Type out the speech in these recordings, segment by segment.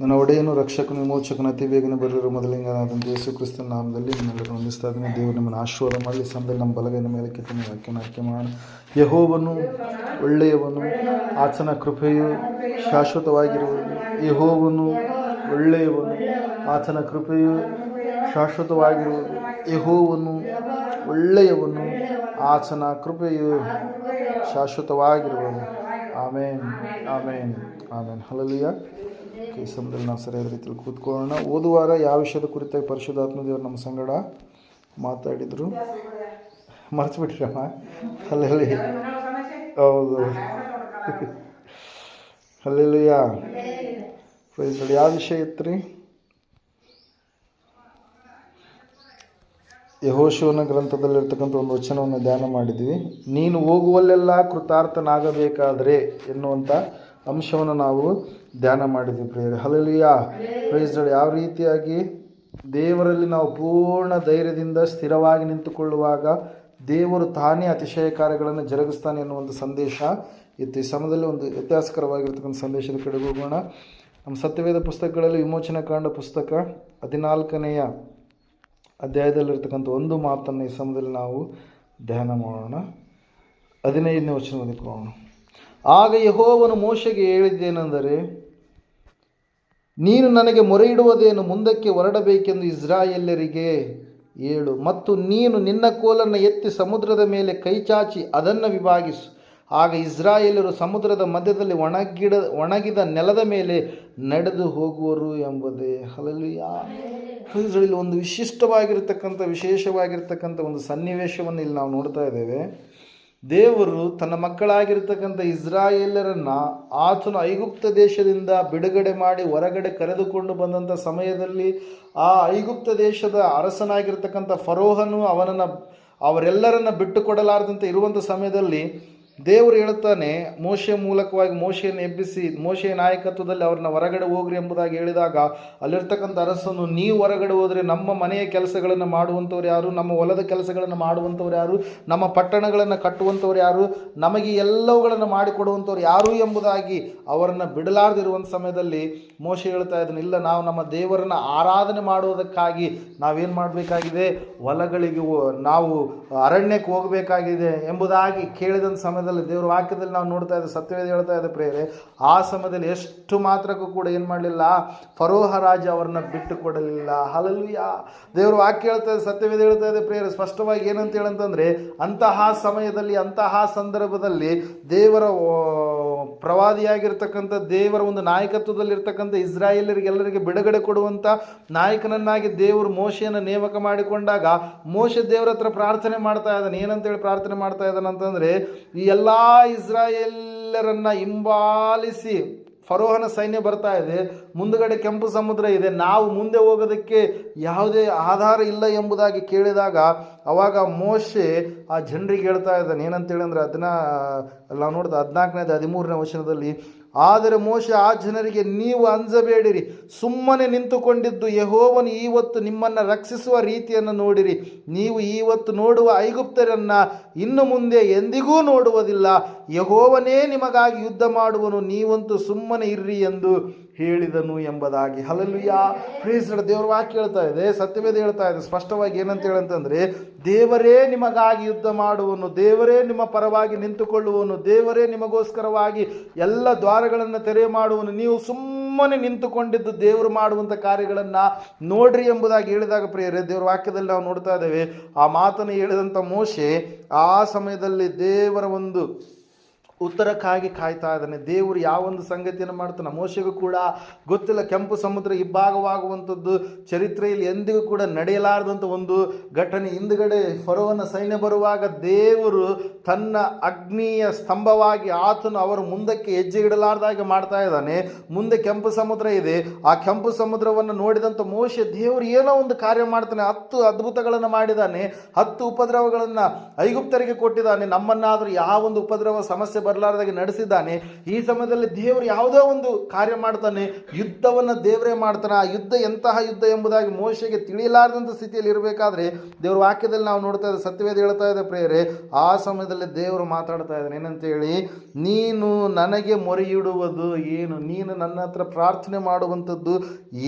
ನನ್ನ ಒಡೆಯನು ರಕ್ಷಕನು ವಿಮೋಚಕನ ಅತಿ ಬೇಗನೆ ಬರಲಿರುವ ಮೊದಲಿಂಗನಾದಂಥ ಯೇಸು ಕ್ರಿಸ್ತನ ನಾಮದಲ್ಲಿ ನಿಮ್ಮೆಲ್ಲರೂ ಹೊಂದಿಸ್ತಾ ಇದ್ದೀನಿ ದೇವರು ನಿಮ್ಮನ್ನು ಆಶೀರ್ವಾದ ಮಾಡಲಿ. ಸಂದಲ್ಲಿ ನಮ್ಮ ಬಲಗೈನ ಮೇಲೆ ಕೆತ್ತನೆ ವಾಕ್ಯನ ಆಯ್ಕೆ ಮಾಡೋಣ ಯಹೋವನು ಒಳ್ಳೆಯವನು. ಆತನ ಕೃಪೆಯು ಶಾಶ್ವತವಾಗಿರುವುದು ಯಹೋವನು ಒಳ್ಳೆಯವನು. ಆತನ ಕೃಪೆಯು ಶಾಶ್ವತವಾಗಿರುವುದು ಯಹೋವನು ಒಳ್ಳೆಯವನು. ಆತನ ಕೃಪೆಯು ಶಾಶ್ವತವಾಗಿರುವನು. ಆಮೇನ್. ಆಮೇನ್. ಆಮೇನ್. ಹಲಲಿಯ ಈ ನಾವು ಸರಿಯಾದ ರೀತಿಯಲ್ಲಿ ಕೂತ್ಕೊಳ್ಳೋಣ. ಓದುವಾರ ಯಾವ ವಿಷಯದ ಕುರಿತಾಗಿ ಪರಿಶುದ್ಧಾತ್ಮ ದೇವರು ನಮ್ಮ ಸಂಗಡ ಮಾತಾಡಿದರು? ಮರ್ತು ಅಲ್ಲಲ್ಲಿ ಹೌದು. ಅಲ್ಲೆಲ್ಲಯ್ಯ ಪ್ರೈಸ್ ಯಾವ ವಿಷಯ ಇತ್ತು ರೀ ಯಹೋಶಿವನ ಗ್ರಂಥದಲ್ಲಿರ್ತಕ್ಕಂಥ ಒಂದು ವಚನವನ್ನು ಧ್ಯಾನ ಮಾಡಿದ್ವಿ. ನೀನು ಹೋಗುವಲ್ಲೆಲ್ಲ ಕೃತಾರ್ಥನಾಗಬೇಕಾದರೆ ಎನ್ನುವಂಥ ಅಂಶವನ್ನು ನಾವು ಧ್ಯಾನ ಮಾಡಿದ್ವಿ ಪ್ರಿಯರು. ಹಲಲಿಯ ಪ್ರೈಸ್ಗಳು ಯಾವ ರೀತಿಯಾಗಿ ದೇವರಲ್ಲಿ ನಾವು ಪೂರ್ಣ ಧೈರ್ಯದಿಂದ ಸ್ಥಿರವಾಗಿ ನಿಂತುಕೊಳ್ಳುವಾಗ ದೇವರು ತಾನೇ ಅತಿಶಯ ಕಾರ್ಯಗಳನ್ನು ಜರುಗಿಸ್ತಾನೆ ಒಂದು ಸಂದೇಶ ಇತ್ತು. ಈ ಸಮಯದಲ್ಲಿ ಒಂದು ವ್ಯತ್ಯಾಸಕರವಾಗಿರ್ತಕ್ಕಂಥ ಸಂದೇಶದ ಕಡೆಗೆ ಹೋಗೋಣ. ನಮ್ಮ ಸತ್ಯವೇದ ಪುಸ್ತಕಗಳಲ್ಲಿ ವಿಮೋಚನಾ ಕಾಂಡ ಪುಸ್ತಕ ಹದಿನಾಲ್ಕನೆಯ ಅಧ್ಯಾಯದಲ್ಲಿರ್ತಕ್ಕಂಥ ಒಂದು ಮಾತನ್ನು ಈ ಸಮಯದಲ್ಲಿ ನಾವು ಧ್ಯಾನ ಮಾಡೋಣ. ಹದಿನೈದನೇ ವಚನ ಓದಿಕೊಳ್ಳೋಣ. ಆಗ ಯಹೋವನು ಮೋಶೆಗೆ ಹೇಳಿದ್ದೇನೆಂದರೆ, ನೀನು ನನಗೆ ಮೊರೆಯಿಡುವುದೇನು ಮುಂದಕ್ಕೆ ಹೊರಡಬೇಕೆಂದು ಇಸ್ರಾಯೇಲ್ಯರಿಗೆ ಹೇಳು. ಮತ್ತು ನೀನು ನಿನ್ನ ಕೋಲನ್ನು ಎತ್ತಿ ಸಮುದ್ರದ ಮೇಲೆ ಕೈಚಾಚಿ ಅದನ್ನು ವಿಭಾಗಿಸು. ಆಗ ಇಸ್ರಾಯೇಲರು ಸಮುದ್ರದ ಮಧ್ಯದಲ್ಲಿ ಒಣಗಿಡ, ಒಣಗಿದ ನೆಲದ ಮೇಲೆ ನಡೆದು ಹೋಗುವರು ಎಂಬುದೇ. ಹಲಲಿಯ ಇಲ್ಲಿ ಒಂದು ವಿಶಿಷ್ಟವಾಗಿರತಕ್ಕಂಥ, ವಿಶೇಷವಾಗಿರ್ತಕ್ಕಂಥ ಒಂದು ಸನ್ನಿವೇಶವನ್ನು ಇಲ್ಲಿ ನಾವು ನೋಡ್ತಾ ಇದ್ದೇವೆ. ದೇವರು ತನ್ನ ಮಕ್ಕಳಾಗಿರ್ತಕ್ಕಂಥ ಇಸ್ರಾಯೇಲರನ್ನು ಆತನು ಐಗುಪ್ತ ದೇಶದಿಂದ ಬಿಡುಗಡೆ ಮಾಡಿ ಹೊರಗಡೆ ಕರೆದುಕೊಂಡು ಬಂದಂಥ ಸಮಯದಲ್ಲಿ ಆ ಐಗುಪ್ತ ದೇಶದ ಅರಸನಾಗಿರ್ತಕ್ಕಂಥ ಫರೋಹನು ಅವನನ್ನು ಅವರೆಲ್ಲರನ್ನ ಬಿಟ್ಟು ಕೊಡಲಾರದಂತೆ ಇರುವಂಥ ಸಮಯದಲ್ಲಿ ದೇವರು ಹೇಳ್ತಾನೆ ಮೋಶೆ ಮೂಲಕವಾಗಿ ಮೋಶೆಯನ್ನು ಎಬ್ಬಿಸಿ, ಮೋಶೆಯ ನಾಯಕತ್ವದಲ್ಲಿ ಅವ್ರನ್ನ ಹೊರಗಡೆ ಹೋಗ್ರಿ ಎಂಬುದಾಗಿ ಹೇಳಿದಾಗ, ಅಲ್ಲಿರ್ತಕ್ಕಂಥ ಅರಸನು, ನೀವು ಹೊರಗಡೆ ಹೋದರೆ ನಮ್ಮ ಮನೆಯ ಕೆಲಸಗಳನ್ನು ಮಾಡುವಂಥವ್ರು ಯಾರು? ನಮ್ಮ ಹೊಲದ ಕೆಲಸಗಳನ್ನು ಮಾಡುವಂಥವ್ರು ಯಾರು? ನಮ್ಮ ಪಟ್ಟಣಗಳನ್ನು ಕಟ್ಟುವಂಥವ್ರು ಯಾರು? ನಮಗೆ ಎಲ್ಲವುಗಳನ್ನು ಮಾಡಿಕೊಡುವಂಥವ್ರು ಯಾರು? ಎಂಬುದಾಗಿ ಅವರನ್ನು ಬಿಡಲಾರ್ದಿರುವಂಥ ಸಮಯದಲ್ಲಿ ಮೋಶೆ ಹೇಳ್ತಾ ಇದ್ದಾನೆ, ಇಲ್ಲ, ನಾವು ನಮ್ಮ ದೇವರನ್ನು ಆರಾಧನೆ ಮಾಡುವುದಕ್ಕಾಗಿ ನಾವೇನು ಮಾಡಬೇಕಾಗಿದೆ? ಹೊಲಗಳಿಗೆ ನಾವು ಅರಣ್ಯಕ್ಕೆ ಹೋಗಬೇಕಾಗಿದೆ ಎಂಬುದಾಗಿ ಕೇಳಿದಂಥ ಸಮಯದಲ್ಲಿ ದೇವರ ವಾಕ್ಯದಲ್ಲಿ ನಾವು ನೋಡ್ತಾ ಇದ್ದ ಸತ್ಯವೇದ ಹೇಳ್ತಾ ಇದ್ದ ಪ್ರೇರೆ ಆ ಸಮಯದಲ್ಲಿ ಎಷ್ಟು ಮಾತ್ರಕ್ಕೂ ಕೂಡ ಏನು ಮಾಡಲಿಲ್ಲ? ಫರೋಹ ರಾಜ ಅವರನ್ನ ಬಿಟ್ಟು ಕೊಡಲಿಲ್ಲ. ಹಲಲ್ವಿಯ ದೇವರ ವಾಕ್ಯ ಹೇಳ್ತಾ ಇದೆ ಸತ್ಯವೇದ ಹೇಳ್ತಾ ಇದೆ ಪ್ರೇರೆ ಸ್ಪಷ್ಟವಾಗಿ ಏನಂತ ಹೇಳಂತಂದ್ರೆ, ಅಂತಹ ಸಮಯದಲ್ಲಿ, ಅಂತಹ ಸಂದರ್ಭದಲ್ಲಿ ದೇವರ ಪ್ರವಾದಿಯಾಗಿರ್ತಕ್ಕಂಥ ದೇವರ ಒಂದು ನಾಯಕತ್ವದಲ್ಲಿರ್ತಕ್ಕಂಥ ಇಸ್ರಾಯೇಲರಿಗೆಲ್ಲರಿಗೆ ಬಿಡುಗಡೆ ಕೊಡುವಂಥ ನಾಯಕನನ್ನಾಗಿ ದೇವರು ಮೋಶೆಯನ್ನು ನೇಮಕ ಮಾಡಿಕೊಂಡಾಗ ಮೋಶೆ ದೇವರ ಹತ್ರ ಪ್ರಾರ್ಥನೆ ಮಾಡ್ತಾ ಇದ್ದಾನೆ. ಏನಂತೇಳಿ ಪ್ರಾರ್ಥನೆ ಮಾಡ್ತಾ ಇದ್ದಾನೆ ಅಂತಂದರೆ, ಈ ಎಲ್ಲ ಇಸ್ರಾಯೇಲರನ್ನು ಹಿಂಬಾಲಿಸಿ ಫರೋಹನ ಸೈನ್ಯ ಬರ್ತಾ ಇದೆ, ಮುಂದುಗಡೆ ಕೆಂಪು ಸಮುದ್ರ ಇದೆ, ನಾವು ಮುಂದೆ ಹೋಗೋದಕ್ಕೆ ಯಾವುದೇ ಆಧಾರ ಇಲ್ಲ ಎಂಬುದಾಗಿ ಕೇಳಿದಾಗ ಅವಾಗ ಮೋಶೆ ಆ ಜನರಿಗೆ ಹೇಳ್ತಾ ಇದ್ದಾನೆ, ಏನಂತೇಳಿ ಅಂದರೆ ಅದನ್ನ ನಾವು ನೋಡಿದ ಹದಿನಾಲ್ಕನೇದು ಹದಿಮೂರನೇ ವಚನದಲ್ಲಿ ಆದರೆ ಮೋಶ ಆ ಜನರಿಗೆ ನೀವು ಅಂಜಬೇಡಿರಿ. ಸುಮ್ಮನೆ ನಿಂತುಕೊಂಡಿದ್ದು ಯಹೋವನು ಈವತ್ತು ನಿಮ್ಮನ್ನು ರಕ್ಷಿಸುವ ರೀತಿಯನ್ನು ನೋಡಿರಿ. ನೀವು ಈವತ್ತು ನೋಡುವ ಐಗುಪ್ತರನ್ನು ಇನ್ನು ಮುಂದೆ ಎಂದಿಗೂ ನೋಡುವುದಿಲ್ಲ. ಯಹೋವನೇ ನಿಮಗಾಗಿ ಯುದ್ಧ ಮಾಡುವನು, ನೀವಂತೂ ಸುಮ್ಮನೆ ಇರ್ರಿ ಎಂದು ಹೇಳಿದನು ಎಂಬುದಾಗಿ. ಹಲಲುಯ್ಯ ಪ್ರೇಸರ ದೇವರ ವಾಕ್ಯ ಹೇಳ್ತಾ ಇದೆ, ಸತ್ಯವೇದ ಹೇಳ್ತಾ ಇದೆ. ಸ್ಪಷ್ಟವಾಗಿ ಏನಂತ ಹೇಳಂತಂದ್ರೆ, ದೇವರೇ ನಿಮಗಾಗಿ ಯುದ್ಧ ಮಾಡುವನು, ದೇವರೇ ನಿಮ್ಮ ಪರವಾಗಿ ನಿಂತುಕೊಳ್ಳುವನು, ದೇವರೇ ನಿಮಗೋಸ್ಕರವಾಗಿ ಎಲ್ಲ ದ್ವಾರಗಳನ್ನು ತೆರೆ ಮಾಡುವನು. ನೀವು ಸುಮ್ಮನೆ ನಿಂತುಕೊಂಡಿದ್ದು ದೇವರು ಮಾಡುವಂಥ ಕಾರ್ಯಗಳನ್ನು ನೋಡ್ರಿ ಎಂಬುದಾಗಿ ಹೇಳಿದಾಗ ಪ್ರಿಯರೇ, ದೇವರ ವಾಕ್ಯದಲ್ಲಿ ನಾವು ನೋಡ್ತಾ ಇದ್ದೇವೆ, ಆ ಮಾತನ್ನು ಹೇಳಿದಂಥ ಮೋಶೆ ಆ ಸಮಯದಲ್ಲಿ ದೇವರ ಒಂದು ಉತ್ತರಕ್ಕಾಗಿ ಕಾಯ್ತಾ ಇದ್ದಾನೆ. ದೇವರು ಯಾವೊಂದು ಸಂಗತಿಯನ್ನು ಮಾಡ್ತಾನೆ ಮೋಶೆಗೂ ಕೂಡ ಗೊತ್ತಿಲ್ಲ. ಕೆಂಪು ಸಮುದ್ರ ಇಬ್ಬಾಗವಾಗುವಂಥದ್ದು ಚರಿತ್ರೆಯಲ್ಲಿ ಎಂದಿಗೂ ಕೂಡ ನಡೆಯಲಾರದಂಥ ಒಂದು ಘಟನೆ. ಹಿಂದುಗಡೆ ಫರೋವನ ಸೈನ್ಯ ಬರುವಾಗ ದೇವರು ತನ್ನ ಅಗ್ನಿಯ ಸ್ತಂಭವಾಗಿ ಆತನು ಅವರು ಮುಂದಕ್ಕೆ ಹೆಜ್ಜೆ ಇಡಲಾರ್ದಾಗೆ ಮಾಡ್ತಾ ಇದ್ದಾನೆ. ಮುಂದೆ ಕೆಂಪು ಸಮುದ್ರ ಇದೆ. ಆ ಕೆಂಪು ಸಮುದ್ರವನ್ನು ನೋಡಿದಂಥ ಮೋಶೆ ದೇವರು ಏನೋ ಒಂದು ಕಾರ್ಯ ಮಾಡ್ತಾನೆ. ಹತ್ತು ಅದ್ಭುತಗಳನ್ನು ಮಾಡಿದ್ದಾನೆ. ಹತ್ತು ಉಪದ್ರವಗಳನ್ನು ಐಗುಪ್ತರಿಗೆ ಕೊಟ್ಟಿದ್ದಾನೆ. ನಮ್ಮನ್ನಾದರೂ ಯಾವ ಒಂದು ಉಪದ್ರವ ಸಮಸ್ಯೆ ಬರಲಾರ್ದಾಗೆ ನಡೆಸಿದ್ದಾನೆ. ಈ ಸಮಯದಲ್ಲಿ ದೇವರು ಯಾವುದೋ ಒಂದು ಕಾರ್ಯ ಮಾಡ್ತಾನೆ. ಯುದ್ಧವನ್ನು ದೇವರೇ ಮಾಡ್ತಾನೆ. ಆ ಯುದ್ಧ ಎಂತಹ ಯುದ್ಧ ಎಂಬುದಾಗಿ ಮೋಶೆಗೆ ತಿಳಿಯಲಾರದಂಥ ಸ್ಥಿತಿಯಲ್ಲಿ ಇರಬೇಕಾದ್ರೆ ದೇವರ ವಾಕ್ಯದಲ್ಲಿ ನಾವು ನೋಡ್ತಾ ಇದ್ದೇವೆ, ಸತ್ಯವೇದ ಹೇಳ್ತಾ ಇದೆ ಪ್ರೇಯರೆ, ಆ ಸಮಯದಲ್ಲಿ ದೇವರು ಮಾತಾಡ್ತಾ ಇದ್ದಾನೆ. ಏನಂತೇಳಿ? ನೀನು ನನಗೆ ಮೊರೆಯಿಡುವುದು ಏನು? ನೀನು ನನ್ನ ಹತ್ರ ಪ್ರಾರ್ಥನೆ ಮಾಡುವಂಥದ್ದು